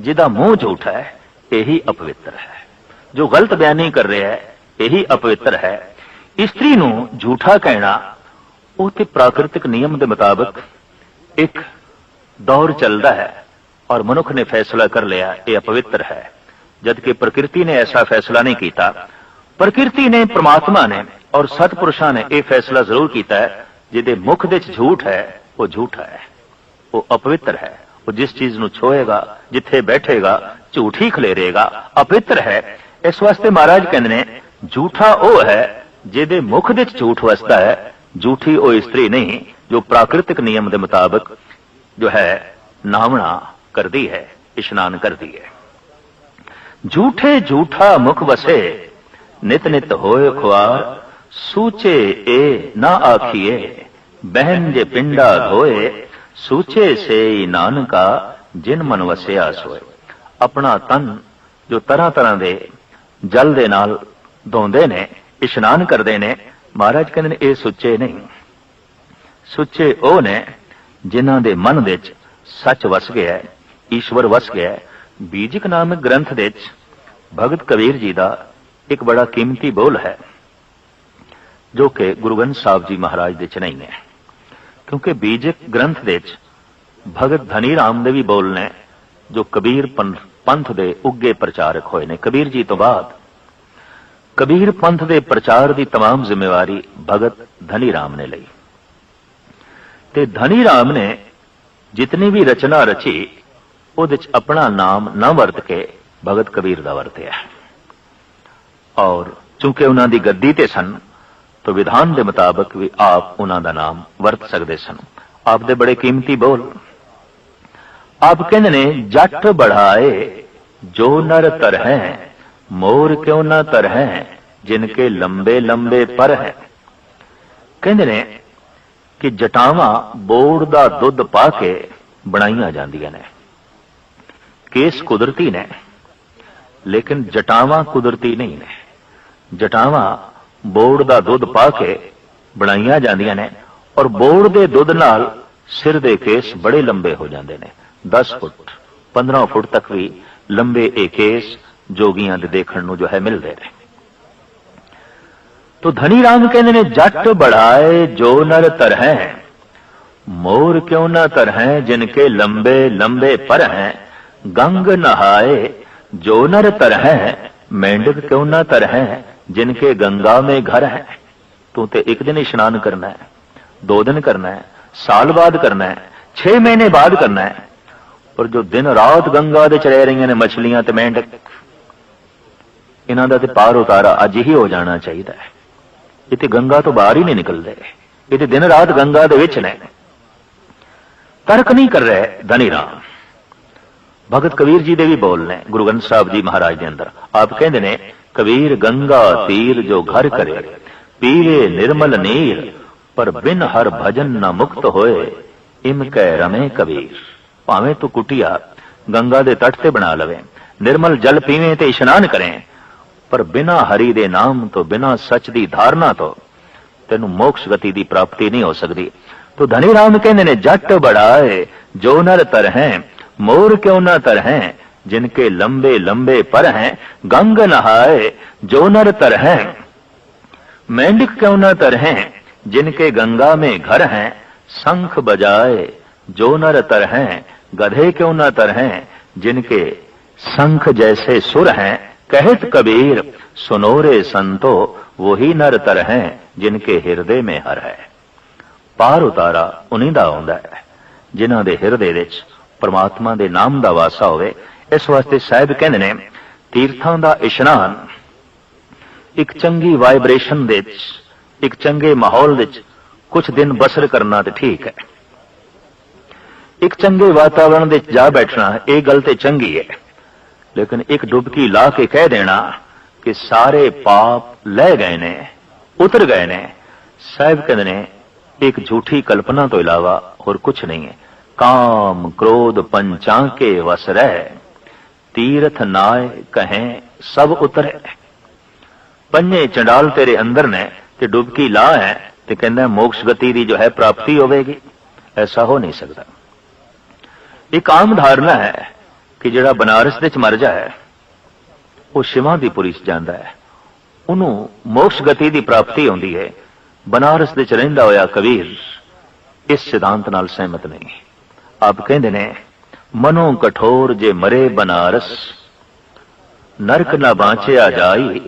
ਜਿਹਦਾ ਮੂੰਹ ਝੂਠਾ ਹੈ, ਇਹੀ ਅਪਵਿੱਤਰ ਹੈ। ਜੋ ਗਲਤ ਬਿਆਨੀ ਕਰ ਰਿਹਾ ਹੈ, ਇਹੀ ਅਪਵਿੱਤਰ ਹੈ। ਇਸਤਰੀ ਨੂੰ ਝੂਠਾ ਕਹਿਣਾ, ਉਹ ਤੇ ਪ੍ਰਾਕਿਰਤਿਕ ਨਿਯਮ ਦੇ ਮੁਤਾਬਕ ਇੱਕ ਦੌਰ ਚੱਲਦਾ ਹੈ ਔਰ ਮਨੁੱਖ ਨੇ ਫੈਸਲਾ ਕਰ ਲਿਆ, ਇਹ ਅਪਵਿੱਤਰ ਹੈ। ਜਦਕਿ ਪ੍ਰਕਿਰਤੀ ਨੇ ਐਸਾ ਫੈਸਲਾ ਨਹੀਂ ਕੀਤਾ ਪ੍ਰਕਿਰਤੀ ਨੇ, ਪ੍ਰਮਾਤਮਾ ਨੇ ਔਰ ਸਤਪੁਰਸ਼ਾਂ ਨੇ ਇਹ ਫੈਸਲਾ ਜ਼ਰੂਰ ਕੀਤਾ ਹੈ, ਜਿਹਦੇ ਮੁਖ ਦੇ ਵਿੱਚ ਝੂਠ ਹੈ, ਉਹ ਝੂਠਾ ਹੈ। ਉਹ ਅਪਵਿੱਤਰ ਹੈ। ਉਹ ਜਿਸ ਚੀਜ਼ ਨੂੰ ਛੋਏਗਾ ਜਿੱਥੇ ਬੈਠੇਗਾ, ਝੂਠ ਹੀ ਖਲੇਰੇਗਾ, ਅਪਵਿੱਤਰ ਹੈ। ਇਸ ਵਾਸਤੇ ਮਹਾਰਾਜ ਕਹਿੰਦੇ ਨੇ, ਝੂਠਾ ਉਹ ਹੈ, ਜਿਹਦੇ ਮੁਖ ਦੇ ਵਿੱਚ ਝੂਠ ਵਸਦਾ ਹੈ। ਝੂਠੀ ਉਹ ਇਸਤਰੀ ਨਹੀਂ, ਜੋ ਪ੍ਰਾਕ੍ਰਿਤਿਕ ਨਿਯਮ ਦੇ ਮੁਤਾਬਕ ਜੋ ਹੈ, ਨਾਵਣਾ ਕਰਦੀ ਹੈ, ਇਸ਼ਨਾਨ ਕਰਦੀ ਹੈ। ਝੂਠੇ ਝੂਠਾ ਮੁਖ ਵਸੇ ਨਿਤ ਨਿਤ ਹੋਏ ਖੁਆਰ, ਸੂਚੇ ਏ ਨਾ ਆਖੀਏ ਬਹਿਨ ਜੇ ਪਿੰਡਾ ਧੋਏ, ਸੂਚੇ ਸੇ ਨਾਨਕਾ, ਜਿਨ ਮਨ ਵਸਿਆ ਸੋਏ। ਆਪਣਾ ਤਨ ਜੋ ਤਰ੍ਹਾਂ ਤਰ੍ਹਾਂ ਦੇ ਜਲ ਦੇ ਨਾਲ ਧੋਂਦੇ ਨੇ, ਇਸ਼ਨਾਨ ਕਰਦੇ ਨੇ, ਮਹਾਰਾਜ ਕਹਿੰਦੇ ਨੇ ਇਹ ਸੁੱਚੇ ਨਹੀਂ। ਸੁੱਚੇ ਉਹ ਨੇ ਜਿਨ੍ਹਾਂ ਦੇ ਮਨ ਵਿੱਚ ਸੱਚ ਵਸ ਗਿਆ ਹੈ, ਈਸ਼ਵਰ ਵਸ ਗਿਆ ਹੈ। ਬੀਜਿਕ ਨਾਮਕ ਗ੍ਰੰਥ ਦੇ ਵਿੱਚ ਭਗਤ ਕਬੀਰ ਜੀ ਦਾ ਇੱਕ ਬੜਾ ਕੀਮਤੀ ਬੋਲ ਹੈ ਜੋ ਕਿ ਗੁਰੂ ਗ੍ਰੰਥ ਸਾਹਿਬ ਜੀ ਮਹਾਰਾਜ ਦੇ ਚ ਨਹੀਂ ਹੈ ਕਿਉਂਕਿ ਬੀਜਿਕ ਗ੍ਰੰਥ ਦੇ ਵਿੱਚ ਭਗਤ ਧਨੀ ਰਾਮ ਦੇ ਵੀ ਬੋਲ ਨੇ ਜੋ ਕਬੀਰ ਪੰਥ- ਪੰਥ ਦੇ ਉੱਗੇ ਪ੍ਰਚਾਰਕ ਹੋਏ ਨੇ ਕਬੀਰ ਜੀ ਤੋਂ ਬਾਅਦ ਕਬੀਰ ਪੰਥ ਦੇ ਪ੍ਰਚਾਰ ਦੀ तमाम ਜ਼ਿੰਮੇਵਾਰੀ ਭਗਤ ਧਨੀ ਰਾਮ ਨੇ ਲਈ ਤੇ ਧਨੀ ਰਾਮ ਨੇ ਜਿਤਨੀ ਵੀ ਰਚਨਾ ਰਚੀ ਉਹਦੇ ਚ ਆਪਣਾ ਨਾਮ ਨਾ ਵਰਤ ਕੇ ਭਗਤ ਕਬੀਰ ਦਾ ਵਰਤਿਆ ਔਰ ਚੂੰਕਿ ਉਹਨਾਂ ਦੀ ਗੱਦੀ ਤੇ ਸਨ, ਤਾਂ ਵਿਧਾਨ ਦੇ ਮੁਤਾਬਕ ਵੀ ਆਪ ਉਹਨਾਂ ਦਾ ਨਾਮ ਵਰਤ ਸਕਦੇ ਸਨ। ਆਪ ਦੇ ਬੜੇ ਕੀਮਤੀ ਬੋਲ। ਆਪ ਕਹਿੰਦੇ ਨੇ, ਜੱਟ ਬੜਾਏ, ਜੋ ਨਰ ਤਰ ਹੈ, ਮੋਰ ਕਿਉਂ ਨਾ ਤਰ ਹੈ ਜਿਨਕੇ ਲੰਬੇ ਲੰਬੇ ਪਰ ਹੈ। ਕਹਿੰਦੇ ਨੇ ਕਿ ਜਟਾਵਾਂ ਬੋੜ ਦਾ ਦੁੱਧ ਪਾ ਕੇ ਬਣਾਈਆਂ ਜਾਂਦੀਆਂ ਨੇ। ਕੇਸ ਕੁਦਰਤੀ ਨੇ, ਲੇਕਿਨ ਜਟਾਵਾਂ ਕੁਦਰਤੀ ਨਹੀਂ ਨੇ। ਜਟਾਵਾਂ ਬੋੜ ਦਾ ਦੁੱਧ ਪਾ ਕੇ ਬਣਾਈਆਂ ਜਾਂਦੀਆਂ ਨੇ ਔਰ ਬੋੜ ਦੇ ਦੁੱਧ ਨਾਲ ਸਿਰ ਦੇ ਕੇਸ ਬੜੇ ਲੰਬੇ ਹੋ ਜਾਂਦੇ ਨੇ। 10 ਫੁੱਟ 15 ਫੁੱਟ ਤੱਕ ਵੀ ਲੰਬੇ ਇਹ ਕੇਸ ਜੋਗੀਆਂ ਦੇ ਦੇਖਣ ਨੂੰ ਜੋ ਹੈ ਮਿਲਦੇ ਨੇ। ਤੋ ਧਨੀ ਰਾਮ ਕਹਿੰਦੇ ਨੇ, ਜੱਟ ਬੜਾਏ ਜੋ ਨਰ ਤਰਹਿ, ਮੋਰ ਕਿਉਂ ਨਾ ਤਰਹਿ ਜਿਨ ਕੇ ਲੰਬੇ ਲੰਬੇ ਪਰ ਹੈ ਗੰਗ ਨਹਾਏ ਜੋ ਨਰ ਤਰਹਿ, ਮੈਂਡਕ ਕਿਉਂ ਨਾ ਤਰਹਿ जिनके गंगा में घर है तू तो एक दिन स्नान करना है दो दिन करना है साल बाद करना है छह महीने बाद करना है और जो दिन रात गंगा ਦੇ ਚ ਰਹਿ ਰਹੀਆਂ ਨੇ ਮਛਲੀਆਂ ਤੇ ਮੇਂਢਕ ਇਹਨਾਂ ਦਾ ਤੇ ਪਾਰ ਉਤਾਰਾ ਅੱਜ ਹੀ ਹੋ ਜਾਣਾ ਚਾਹੀਦਾ ਹੈ ਇਹ ਤੇ ਗੰਗਾ ਤੋਂ ਬਾਹਰ ਹੀ ਨਹੀਂ ਨਿਕਲਦੇ ਇਹ ਤੇ ਦਿਨ ਰਾਤ ਗੰਗਾ ਦੇ ਵਿੱਚ ਨੇ ਤਰਕ ਨਹੀਂ ਕਰ ਰਹੇ ਧਨੀ ਰਾਮ ਭਗਤ ਕਬੀਰ ਜੀ ਦੇ ਵੀ ਬੋਲ ਨੇ ਗੁਰੂ ਗ੍ਰੰਥ ਸਾਹਿਬ ਜੀ ਮਹਾਰਾਜ ਦੇ ਅੰਦਰ ਆਪ ਕਹਿੰਦੇ ਨੇ ਕਬੀਰ ਗੰਗਾ ਤੀਰ ਜੋ ਘਰ ਕਰੇ ਪੀਵੇ ਨਿਰਮਲ ਨੀਰ, ਪਰ ਬਿਨ ਹਰ ਭਜਨ ਨਾ ਮੁਕਤ ਹੋਏ, ਇਮ ਕਹਿ ਰਮੇ ਕਬੀਰ। ਭਾਵੇਂ ਤੂੰ ਕੁਟਿਆ, ਗੰਗਾ ਦੇ ਤੱਟ ਤੇ ਬਣਾ ਲਵੇਂ, ਨਿਰਮਲ ਜਲ ਪੀਵੇਂ ਤੇ ਇਸ਼ਨਾਨ ਕਰੇ, ਪਰ ਬਿਨਾ ਹਰੀ ਦੇ ਨਾਮ ਤੋਂ, ਬਿਨਾ ਸੱਚ ਦੀ ਧਾਰਨਾ ਤੋਂ, ਤੈਨੂੰ ਮੋਕਸ਼ ਗਤੀ ਦੀ ਪ੍ਰਾਪਤੀ ਨਹੀਂ ਹੋ ਸਕਦੀ। ਤੋ ਧਨੀ ਰਾਮ ਕਹਿੰਦੇ ਨੇ, ਜੱਟ ਬੜਾਏ, ਜੋ ਨਰ ਤਰ ਹੈ ਮੋਰ ਕਿਉਂ ਨਾ ਤਰ ਹੈ जिनके लंबे लंबे पर हैं गंग नहाए जो नर तर हैं मेंढक क्यों न तर हैं जिनके गंगा में घर हैं शंख बजाए जो नर तर हैं गधे क्यों न तर हैं जिनके शंख जैसे सुर हैं कहत कबीर सुनोरे संतो वही नर तर हैं जिनके ਹਿਰਦੇ में ਹਰ ਹੈ ਪਾਰ ਉਤਾਰਾ ਉਨੀ ਦਾ ਆਉਂਦਾ ਹੈ ਜਿਨ੍ਹਾਂ ਦੇ ਹਿਰਦੇ ਵਿੱਚ ਪਰਮਾਤਮਾ ਦੇ ਨਾਮ ਦਾ ਵਾਸਾ ਹੋਵੇ ਇਸ ਵਾਸਤੇ ਸਾਹਿਬ ਕਹਿੰਦੇ ਨੇ, ਤੀਰਥਾਂ ਦਾ ਇਸ਼ਨਾਨ ਇੱਕ ਚੰਗੀ ਵਾਈਬ੍ਰੇਸ਼ਨ ਦੇ ਵਿੱਚ, ਇੱਕ ਚੰਗੇ ਮਾਹੌਲ ਵਿੱਚ ਕੁਝ ਦਿਨ ਬਸਰ ਕਰਨਾ ਤੇ ਠੀਕ ਹੈ। ਇੱਕ ਚੰਗੇ ਵਾਤਾਵਰਣ ਵਿੱਚ ਜਾ ਬੈਠਣਾ ਇਹ ਗੱਲ ਤੇ ਚੰਗੀ ਹੈ। ਲੇਕਿਨ ਇੱਕ ਡੁਬਕੀ ਲਾ ਕੇ ਕਹਿ ਦੇਣਾ ਕਿ ਸਾਰੇ ਪਾਪ ਲੈ ਗਏ ਨੇ, ਉਤਰ ਗਏ ਨੇ। ਸਾਹਿਬ ਕਹਿੰਦੇ ਨੇ, ਇੱਕ ਝੂਠੀ ਕਲਪਨਾ ਤੋਂ ਇਲਾਵਾ ਹੋਰ ਕੁਝ ਨਹੀਂ ਹੈ। ਕਾਮ, ਕ੍ਰੋਧ ਪੰਚਾਂ ਕੇ ਵਸ ਰਹਿ। ਤੀਰਥ ਨਾਏ ਕਹੇ, ਸਭ ਉਤਰੇ। ਪੰਜੇ ਚੰਡਾਲ ਤੇਰੇ ਅੰਦਰ ਨੇ ਤੇ ਡੁਬਕੀ ਲਾ ਹੈ ਤੇ ਕਹਿੰਦਾ, ਮੋਕਸ਼ ਗਤੀ ਦੀ ਜੋ ਹੈ ਪ੍ਰਾਪਤੀ ਹੋਵੇਗੀ। ਐਸਾ ਹੋ ਨਹੀਂ ਸਕਦਾ। ਇੱਕ ਆਮ ਧਾਰਨਾ ਹੈ ਕਿ ਜਿਹੜਾ ਬਨਾਰਸ ਦੇ ਚ ਮਰ ਜਾਏ, ਉਹ ਸ਼ਿਵਾ ਦੀ ਪੁਰੀ ਚ ਜਾਂਦਾ ਹੈ। ਉਹਨੂੰ ਮੋਕਸ਼ ਗਤੀ ਦੀ ਪ੍ਰਾਪਤੀ ਹੁੰਦੀ ਹੈ। ਬਨਾਰਸ ਦੇ ਚ ਰਹਿੰਦਾ ਹੋਇਆ ਕਬੀਰ ਇਸ ਸਿਧਾਂਤ ਨਾਲ ਸਹਿਮਤ ਨਹੀਂ। ਆਪ ਕਹਿੰਦੇ ਨੇ ਮਨੋ ਕਠੋਰ ਜੇ ਮਰੇ ਬਨਾਰਸ ਨਰਕ ਨਾ ਬਾਂਚਿਆ ਜਾਈ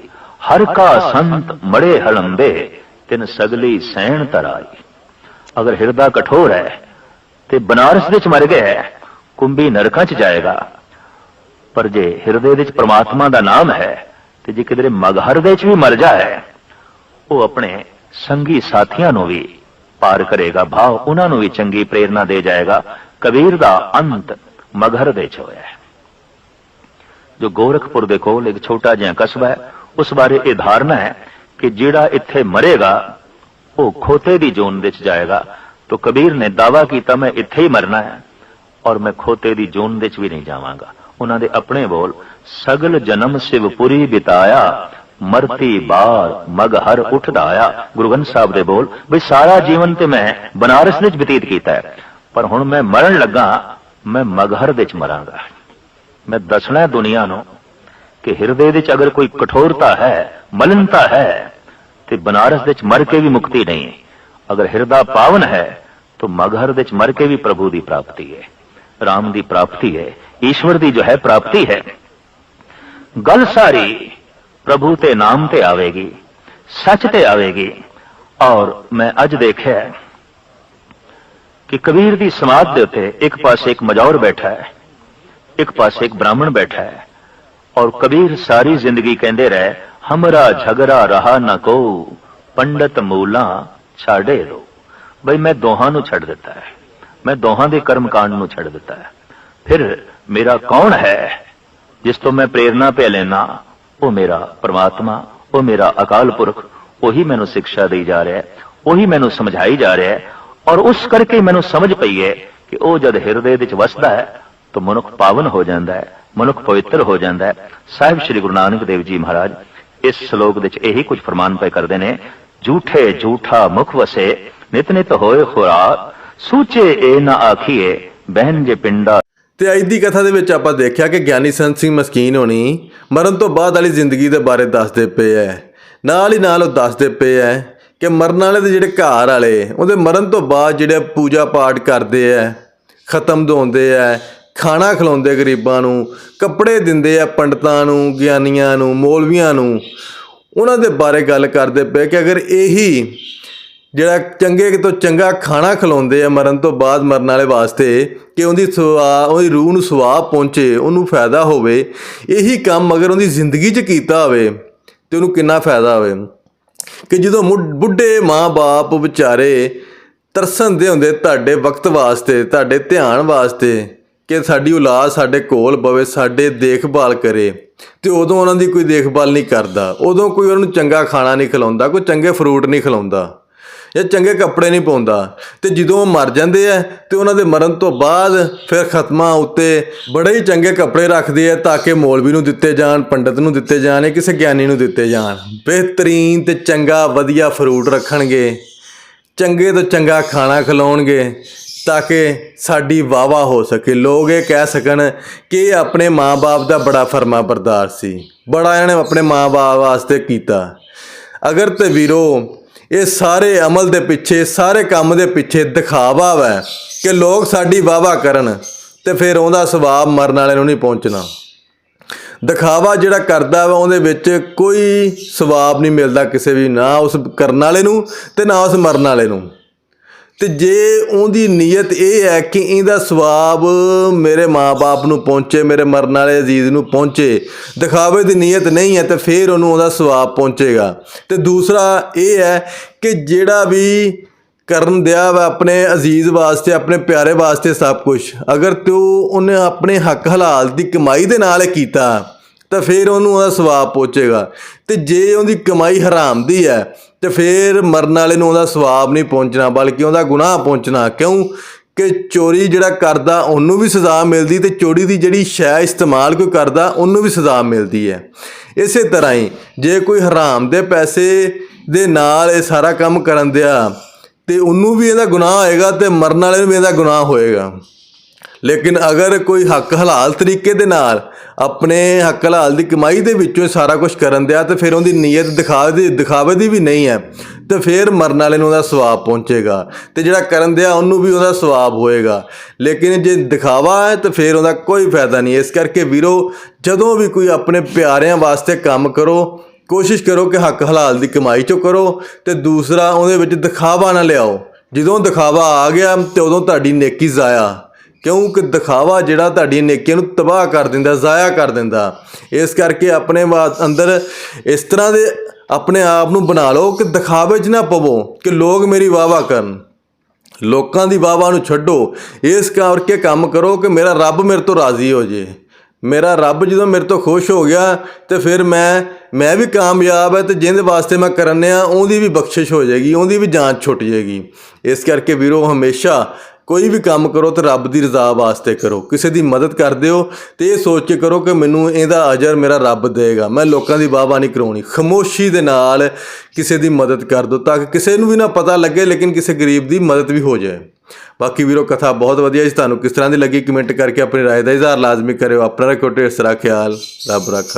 ਹਰ ਕਾ ਸੰਤ ਮੜੇ ਹਲੰਬੇ ਤਿਨ ਸਗਲੀ ਸੈਣ ਤਰਾਈ। ਅਗਰ ਹਿਰਦਾ ਕਠੋਰ ਹੈ ਤੇ ਬਨਾਰਸ ਵਿੱਚ ਮਰ ਗਿਆ ਹੈ, ਕੁੰਭੀ ਨਰਕਾਂ 'ਚ ਜਾਏਗਾ। ਪਰ ਜੇ ਹਿਰਦੇ ਵਿੱਚ ਪ੍ਰਮਾਤਮਾ ਦਾ ਨਾਮ ਹੈ ਤੇ ਜੇ ਕਿਧਰੇ ਮਗਹਰ ਦੇ 'ਚ ਵੀ ਮਰ ਜਾਏ ਉਹ ਆਪਣੇ ਸੰਗੀ ਸਾਥੀਆਂ ਨੂੰ ਵੀ ਪਾਰ ਕਰੇਗਾ ਭਾਵ ਉਹਨਾਂ ਨੂੰ ਵੀ ਚੰਗੀ ਪ੍ਰੇਰਣਾ ਦੇ ਜਾਏਗਾ। ਕਬੀਰ ਦਾ ਅੰਤ ਮਗਹਰ ਦੇ 'ਚ ਹੋਇਆ ਹੈ। ਜੋ ਗੋਰਖਪੁਰ ਦੇ ਕੋਲ ਇੱਕ ਛੋਟਾ ਜਿਹਾ ਕਸਬਾ ਹੈ, ਉਸ ਬਾਰੇ ਇਹ ਧਾਰਨਾ ਹੈ ਕਿ ਜਿਹੜਾ ਇੱਥੇ ਮਰੇਗਾ, ਉਹ ਖੋਤੇ ਦੀ ਜੋਨ ਵਿੱਚ ਜਾਏਗਾ। ਤਾਂ ਕਬੀਰ ਨੇ ਦਾਵਾ ਕੀਤਾ, ਮੈਂ ਇੱਥੇ ਹੀ ਮਰਨਾ ਹੈ ਔਰ ਮੈਂ ਖੋਤੇ ਦੀ ਜੋਨ ਵਿੱਚ ਵੀ ਨਹੀਂ ਜਾਵਾਂਗਾ। ਉਹਨਾਂ ਦੇ ਆਪਣੇ ਬੋਲ, ਸਗਲ ਜਨਮ ਸਿਵਪੁਰੀ ਬਿਤਾਇਆ, ਮਰਤੀ ਬਾਰ ਮਗਹਰ ਉੱਠਦਾ ਆਇਆ। ਗੁਰੂ ਗ੍ਰੰਥ ਸਾਹਿਬ ਦੇ ਬੋਲ, ਵੀ ਸਾਰਾ ਜੀਵਨ ਤੇ ਮੈਂ ਬਨਾਰਸ ਵਿੱਚ ਬਤੀਤ ਕੀਤਾ ਹੈ। ਪਰ ਹੁਣ ਮੈਂ ਮਰਨ ਲੱਗਾ ਮੈਂ ਮਗਹਰ ਵਿੱਚ ਮਰਾਂਗਾ। ਮੈਂ ਦੱਸਣਾ ਹੈ ਦੁਨੀਆ ਨੂੰ ਕਿ ਹਿਰਦੇ ਵਿੱਚ ਅਗਰ ਕੋਈ ਕਠੋਰਤਾ ਹੈ, ਮਲਨਤਾ ਹੈ, ਤੇ ਬਨਾਰਸ ਵਿੱਚ ਮਰ ਕੇ ਵੀ ਮੁਕਤੀ ਨਹੀਂ ਅਗਰ ਹਿਰਦਾ ਪਾਵਨ ਹੈ, ਤਾਂ ਮਗਹਰ ਵਿੱਚ ਮਰ ਕੇ ਵੀ ਪ੍ਰਭੂ ਦੀ ਪ੍ਰਾਪਤੀ ਹੈ, ਰਾਮ ਦੀ ਪ੍ਰਾਪਤੀ ਹੈ, ਈਸ਼ਵਰ ਦੀ ਜੋ ਹੈ ਪ੍ਰਾਪਤੀ ਹੈ। ਗੱਲ ਸਾਰੀ ਪ੍ਰਭੂ ਤੇ ਨਾਮ ਤੇ ਆਵੇਗੀ, ਸੱਚ ਤੇ ਆਵੇਗੀ, ਔਰ ਮੈਂ ਅੱਜ ਦੇਖਿਆ ਕਿ ਕਬੀਰ ਦੀ ਸਮਾਧ ਦੇ ਉੱਤੇ ਇੱਕ ਪਾਸੇ ਇੱਕ ਮਜੌਰ ਬੈਠਾ ਹੈ, ਇੱਕ ਪਾਸੇ ਇੱਕ ਬ੍ਰਾਹਮਣ ਬੈਠਾ ਹੈ ਔਰ ਕਬੀਰ ਸਾਰੀ ਜ਼ਿੰਦਗੀ ਕਹਿੰਦੇ ਰਹੇ, ਹਮਰਾ ਝਗੜਾ ਰਹਾ ਨਾ ਕੋ, ਪੰਡਤ ਮੂਲਾ ਛਾੜੇ ਰੋ। ਬਈ ਮੈਂ ਦੋਹਾਂ ਨੂੰ ਛੱਡ ਦਿੱਤਾ ਹੈ, ਮੈਂ ਦੋਹਾਂ ਦੇ ਕਰਮ ਕਾਂਡ ਨੂੰ ਛੱਡ ਦਿੱਤਾ ਹੈ। ਫਿਰ ਮੇਰਾ ਕੌਣ ਹੈ ਜਿਸ ਤੋਂ ਮੈਂ ਪ੍ਰੇਰਣਾ ਪੈ ਲੈਣਾ ਉਹ ਮੇਰਾ ਪ੍ਰਮਾਤਮਾ, ਉਹ ਮੇਰਾ ਅਕਾਲ ਪੁਰਖ, ਉਹੀ ਮੈਨੂੰ ਸਿੱਖਿਆ ਦੇਈ ਜਾ ਰਿਹਾ ਹੈ, ਉਹੀ ਮੈਨੂੰ ਸਮਝਾਈ ਜਾ ਰਿਹਾ ਹੈ ਔਰ ਉਸ ਕਰਕੇ ਮੈਨੂੰ ਸਮਝ ਪਈ ਹੈ ਕਿ ਉਹ ਜਦ ਹਿਰਦੇ ਵਿੱਚ ਵਸਦਾ ਹੈ, ਤਾਂ ਮਨੁੱਖ ਪਾਵਨ ਹੋ ਜਾਂਦਾ ਹੈ, ਮਨੁੱਖ ਪਵਿੱਤਰ ਹੋ ਜਾਂਦਾ ਹੈ। ਸਾਹਿਬ ਸ੍ਰੀ ਗੁਰੂ ਨਾਨਕ ਦੇਵ ਜੀ ਮਹਾਰਾਜ, ਇਸ ਸ਼ਲੋਕ ਵਿੱਚ ਇਹੀ ਕੁਝ ਫਰਮਾਨ ਪਏ ਕਰਦੇ ਨੇ, ਝੂਠੇ, ਝੂਠਾ ਮੁਖ ਵਸੇ, ਨਿਤ ਨਿਤ ਹੋਏ ਖੁਰਾਕ, ਸੂਚੇ ਇਹ ਨਾ ਆਖੀਏ ਬਹਿਨ ਜੇ ਪਿੰਡਾ ਤੇ ਅੱਜ ਦੀ ਕਥਾ ਦੇ ਵਿੱਚ ਆਪਾਂ ਦੇਖਿਆ ਕਿ ਗਿਆਨੀ ਸੰਤ ਸਿੰਘ ਮਸਕੀਨ ਹੋਣੀ ਮਰਨ ਤੋਂ ਬਾਅਦ ਵਾਲੀ ਜ਼ਿੰਦਗੀ ਦੇ ਬਾਰੇ ਦੱਸਦੇ ਪਏ ਐ। ਨਾਲ ਹੀ ਨਾਲ ਉਹ ਦੱਸਦੇ ਪਏ ਐ ਕਿ ਮਰਨ ਵਾਲੇ ਦੇ ਜਿਹੜੇ ਘਰ ਵਾਲੇ, ਉਹਦੇ ਮਰਨ ਤੋਂ ਬਾਅਦ ਜਿਹੜੇ ਪੂਜਾ ਪਾਠ ਕਰਦੇ ਐ, ਖਤਮ ਧੋਂਦੇ ਐ, ਖਾਣਾ ਖਿਲਾਉਂਦੇ ਗਰੀਬਾਂ ਨੂੰ, ਕੱਪੜੇ ਦਿੰਦੇ ਆ ਪੰਡਤਾਂ ਨੂੰ, ਗਿਆਨੀਆਂ ਨੂੰ, ਮੌਲਵੀਆਂ ਨੂੰ, ਉਹਨਾਂ ਦੇ ਬਾਰੇ ਗੱਲ ਕਰਦੇ ਪਏ ਕਿ ਅਗਰ ਇਹੀ ਜਿਹੜਾ ਚੰਗੇ ਤੋਂ ਚੰਗਾ ਖਾਣਾ ਖਿਲਾਉਂਦੇ ਆ ਮਰਨ ਤੋਂ ਬਾਅਦ ਮਰਨ ਵਾਲੇ ਵਾਸਤੇ, ਕਿ ਉਹਦੀ ਸੁਆ ਉਹਦੀ ਰੂਹ ਨੂੰ ਸੁਆਹ ਪਹੁੰਚੇ, ਉਹਨੂੰ ਫਾਇਦਾ ਹੋਵੇ, ਇਹੀ ਕੰਮ ਅਗਰ ਉਹਦੀ ਜ਼ਿੰਦਗੀ 'ਚ ਕੀਤਾ ਹੋਵੇ, ਤੇ ਉਹਨੂੰ ਕਿੰਨਾ ਫਾਇਦਾ ਹੋਵੇ। ਕਿ ਜਦੋਂ ਮੁੱਢ- ਬੁੱਢੇ ਮਾਂ-ਬਾਪ ਵਿਚਾਰੇ ਤਰਸਣ ਦੇ ਹੁੰਦੇ ਤੁਹਾਡੇ ਵਕਤ ਵਾਸਤੇ, ਤੁਹਾਡੇ ਧਿਆਨ ਵਾਸਤੇ ਕਿ ਸਾਡੀ ਔਲਾਦ ਸਾਡੇ ਕੋਲ ਬਵੇ ਸਾਡੇ ਦੇਖਭਾਲ ਕਰੇ, ਤੇ ਉਦੋਂ ਉਹਨਾਂ ਦੀ ਕੋਈ ਦੇਖਭਾਲ ਨਹੀਂ ਕਰਦਾ, ਉਦੋਂ ਕੋਈ ਉਹਨਾਂ ਨੂੰ ਚੰਗਾ ਖਾਣਾ ਨਹੀਂ ਖਿਲਾਉਂਦਾ, ਕੋਈ ਚੰਗੇ ਫਰੂਟ ਨਹੀਂ ਖਿਲਾਉਂਦਾ। ਜਾਂ ਚੰਗੇ ਕੱਪੜੇ ਨਹੀਂ ਪਾਉਂਦਾ ਤੇ ਜਦੋਂ ਉਹ ਮਰ ਜਾਂਦੇ ਆ ਤੇ ਉਹਨਾਂ ਦੇ ਮਰਨ ਤੋਂ ਬਾਅਦ ਫਿਰ ਖਤਮਾ ਉੱਤੇ ਬੜੇ ਹੀ ਚੰਗੇ ਕੱਪੜੇ ਰੱਖਦੇ ਆ ਤਾਂ ਕਿ ਮੌਲਵੀ ਨੂੰ ਦਿੱਤੇ ਜਾਣ, ਪੰਡਤ ਨੂੰ ਦਿੱਤੇ ਜਾਣ ਜਾਂ ਕਿਸੇ ਗਿਆਨੀ ਨੂੰ ਦਿੱਤੇ ਜਾਣ। ਬਿਹਤਰੀਨ ਤੇ ਚੰਗਾ, ਵਧੀਆ ਫਰੂਟ ਰੱਖਣਗੇ। ਚੰਗੇ ਤੋਂ ਚੰਗਾ ਖਾਣਾ ਖਿਲਾਉਣਗੇ ਤਾਂ ਕਿ ਸਾਡੀ ਵਾਵਾ ਹੋ ਸਕੇ। ਲੋਕ ਇਹ ਕਹਿ ਸਕਣ ਕਿ ਇਹ ਆਪਣੇ ਮਾਂ-ਬਾਪ ਦਾ ਬੜਾ ਫਰਮਾ ਬਰਦਾਰ ਸੀ। ਬੜਾ ਇਹਨੇ ਆਪਣੇ ਮਾਂ-ਬਾਪ ਵਾਸਤੇ ਕੀਤਾ। ਅਗਰ ਤੇ ਵੀਰੋ ਇਹ ਸਾਰੇ ਅਮਲ ਦੇ ਪਿੱਛੇ, ਸਾਰੇ ਕੰਮ ਦੇ ਪਿੱਛੇ ਦਿਖਾਵਾ ਵੈ ਕਿ ਲੋਕ ਸਾਡੀ ਵਾਵਾ ਕਰਨ ਤੇ ਫਿਰ ਉਹਦਾ ਸਵਾਬ ਮਰਨ ਵਾਲੇ ਨੂੰ ਨਹੀਂ ਪਹੁੰਚਣਾ। ਦਿਖਾਵਾ ਜਿਹੜਾ ਕਰਦਾ ਵਾ ਉਹਦੇ ਵਿੱਚ ਕੋਈ ਸਵਾਬ ਨਹੀਂ ਮਿਲਦਾ ਕਿਸੇ ਵੀ, ਨਾ ਉਸ ਕਰਨ ਵਾਲੇ ਨੂੰ ਤੇ ਨਾ ਉਸ ਮਰਨ ਵਾਲੇ ਨੂੰ। ਤੇ ਜੇ ਉਹਦੀ ਨੀਅਤ ਇਹ ਹੈ ਕਿ ਇਹਦਾ ਸਵਾਬ ਮੇਰੇ ਮਾਪੇ ਨੂੰ ਪਹੁੰਚੇ, ਮੇਰੇ ਮਰਨ ਵਾਲੇ ਅਜ਼ੀਜ਼ ਨੂੰ ਪਹੁੰਚੇ, ਦਿਖਾਵੇ ਦੀ ਨੀਅਤ ਨਹੀਂ ਹੈ, ਤੇ ਫਿਰ ਉਹਨੂੰ ਉਹਦਾ ਸਵਾਬ ਪਹੁੰਚੇਗਾ। ਤੇ ਦੂਸਰਾ ਇਹ ਹੈ ਕਿ ਜਿਹੜਾ ਵੀ ਕਰਨ ਦਿਆ ਵਾ ਆਪਣੇ ਅਜ਼ੀਜ਼ ਵਾਸਤੇ, ਆਪਣੇ ਪਿਆਰੇ ਵਾਸਤੇ ਸਭ ਕੁਝ ਅਗਰ ਤੂੰ ਉਹਨੇ ਆਪਣੇ ਹੱਕ ਹਲਾਲ ਦੀ ਕਮਾਈ ਦੇ ਨਾਲ ਕੀਤਾ ਤਾਂ ਫਿਰ ਉਹਨੂੰ ਉਹਦਾ ਸਵਾਬ ਪਹੁੰਚੇਗਾ। ਤੇ ਜੇ ਉਹਦੀ ਕਮਾਈ ਹਰਾਮ ਦੀ ਹੈ, ਤੇ ਫਿਰ ਮਰਨ ਵਾਲੇ ਨੂੰ ਉਹਦਾ ਸਵਾਬ ਨਹੀਂ ਪਹੁੰਚਣਾ, ਬਲਕਿ ਉਹਦਾ ਗੁਨਾਹ ਪਹੁੰਚਣਾ। ਕਿਉਂ? ਕਿ ਚੋਰੀ ਜਿਹੜਾ ਕਰਦਾ, ਉਹਨੂੰ ਵੀ ਸਜ਼ਾ ਮਿਲਦੀ ਤੇ ਚੋਰੀ ਦੀ ਜਿਹੜੀ ਸ਼ੈ ਇਸਤੇਮਾਲ ਕੋਈ ਕਰਦਾ, ਉਹਨੂੰ ਵੀ ਸਜ਼ਾ ਮਿਲਦੀ ਹੈ। ਇਸੇ ਤਰ੍ਹਾਂ ਹੀ ਜੇ ਕੋਈ ਹਰਾਮ ਦੇ ਪੈਸੇ ਦੇ ਨਾਲ ਇਹ ਸਾਰਾ ਕੰਮ ਕਰਨ ਦਿਆ, ਤੇ ਉਹਨੂੰ ਵੀ ਇਹਦਾ ਗੁਨਾਹ ਹੋਏਗਾ ਤੇ ਮਰਨ ਵਾਲੇ ਨੂੰ ਵੀ ਇਹਦਾ ਗੁਨਾਹ ਹੋਏਗਾ। ਲੇਕਿਨ ਅਗਰ ਕੋਈ ਹੱਕ ਹਲਾਲ ਤਰੀਕੇ ਦੇ ਨਾਲ ਆਪਣੇ ਹੱਕ ਹਲਾਲ ਦੀ ਕਮਾਈ ਦੇ ਵਿੱਚੋਂ ਸਾਰਾ ਕੁਝ ਕਰਨ ਦਿਆ ਤੇ ਫਿਰ ਉਹਦੀ ਨੀਅਤ ਦਿਖਾ ਦੀ, ਦਿਖਾਵੇ ਦੀ ਵੀ ਨਹੀਂ ਹੈ, ਤੇ ਫਿਰ ਮਰਨ ਵਾਲੇ ਨੂੰ ਉਹਦਾ ਸਵਾਬ ਪਹੁੰਚੇਗਾ ਤੇ ਜਿਹੜਾ ਕਰਨ ਦਿਆ ਉਹਨੂੰ ਵੀ ਉਹਦਾ ਸਵਾਬ ਹੋਏਗਾ। ਲੇਕਿਨ ਜੇ ਦਿਖਾਵਾ ਹੈ ਤੇ ਫਿਰ ਉਹਦਾ ਕੋਈ ਫਾਇਦਾ ਨਹੀਂ। ਇਸ ਕਰਕੇ ਵੀਰੋ, ਜਦੋਂ ਵੀ ਕੋਈ ਆਪਣੇ ਪਿਆਰਿਆਂ ਵਾਸਤੇ ਕੰਮ ਕਰੋ, ਕੋਸ਼ਿਸ਼ ਕਰੋ ਕਿ ਹੱਕ ਹਲਾਲ ਦੀ ਕਮਾਈ ਚੋਂ ਕਰੋ ਤੇ ਦੂਸਰਾ ਉਹਦੇ ਵਿੱਚ ਦਿਖਾਵਾ ਨਾ ਲਿਆਓ। ਜਦੋਂ ਦਿਖਾਵਾ ਆ ਗਿਆ ਤੇ ਉਦੋਂ ਤੁਹਾਡੀ ਨੇਕੀ ਜ਼ਾਇਆ। ਕਿਉਂਕਿ ਦਿਖਾਵਾ ਜਿਹੜਾ ਤੁਹਾਡੀਆਂ ਨੇਕੀਆਂ ਨੂੰ ਤਬਾਹ ਕਰ ਦਿੰਦਾ, ਜ਼ਾਇਆ ਕਰ ਦਿੰਦਾ। ਇਸ ਕਰਕੇ ਆਪਣੇ ਵਾ- ਅੰਦਰ ਇਸ ਤਰ੍ਹਾਂ ਦੇ ਆਪਣੇ ਆਪ ਨੂੰ ਬਣਾ ਲਓ ਕਿ ਦਿਖਾਵੇ 'ਚ ਨਾ ਪਵੋ ਕਿ ਲੋਕ ਮੇਰੀ ਵਾਵਾ ਕਰਨ। ਲੋਕਾਂ ਦੀ ਵਾਵਾ ਨੂੰ ਛੱਡੋ। ਇਸ ਕਰਕੇ ਕੰਮ ਕਰੋ ਕਿ ਮੇਰਾ ਰੱਬ ਮੇਰੇ ਤੋਂ ਰਾਜ਼ੀ ਹੋ ਜੇ। ਮੇਰਾ ਰੱਬ ਜਦੋਂ ਮੇਰੇ ਤੋਂ ਖੁਸ਼ ਹੋ ਗਿਆ ਤੇ ਫਿਰ ਮੈਂ ਮੈਂ ਵੀ ਕਾਮਯਾਬ ਹੈ ਤੇ ਜਿਹਦੇ ਵਾਸਤੇ ਮੈਂ ਕਰਨਿਆ ਉਹਦੀ ਵੀ ਬਖਸ਼ਿਸ਼ ਹੋ ਜਾਏਗੀ, ਉਹਦੀ ਵੀ ਜਾਂਚ ਛੁੱਟ ਜਾਏਗੀ। ਇਸ ਕਰਕੇ ਵੀਰੋ, ਹਮੇਸ਼ਾ ਕੋਈ ਵੀ ਕੰਮ ਕਰੋ ਤੇ ਰੱਬ ਦੀ ਰਜ਼ਾ ਵਾਸਤੇ ਕਰੋ ਕਿਸੇ ਦੀ ਮਦਦ ਕਰਦੇ ਹੋ ਤੇ ਇਹ ਸੋਚ ਕੇ ਕਰੋ ਕਿ ਮੈਨੂੰ ਇਹਦਾ ਅਜਰ ਮੇਰਾ ਰੱਬ ਦੇਗਾ ਮੈਂ ਲੋਕਾਂ ਦੀ ਵਾਹਵਾ ਨਹੀਂ ਕਰਾਉਣੀ ਖਮੋਸ਼ੀ ਦੇ ਨਾਲ ਕਿਸੇ ਦੀ ਮਦਦ ਕਰ ਦੋ ਤਾਂ ਕਿ ਕਿਸੇ ਨੂੰ ਵੀ ਨਾ ਪਤਾ ਲੱਗੇ ਲੇਕਿਨ ਕਿਸੇ ਗਰੀਬ ਦੀ ਮਦਦ ਵੀ ਹੋ ਜਾਏ ਬਾਕੀ ਵੀਰੋ ਕਥਾ ਬਹੁਤ ਵਧੀਆ ਜੀ ਤੁਹਾਨੂੰ ਕਿਸ ਤਰ੍ਹਾਂ ਦੀ ਲੱਗੀ ਕਮੈਂਟ ਕਰਕੇ ਆਪਣੀ رائے ਦਾ ਇਜ਼ਹਾਰ ਲਾਜ਼ਮੀ ਕਰਿਓ ਆਪਣਾ ਰੱਖੋ ਢੇਰ ਸਾਰਾ ਖਿਆਲ ਰੱਬ ਰੱਖਾ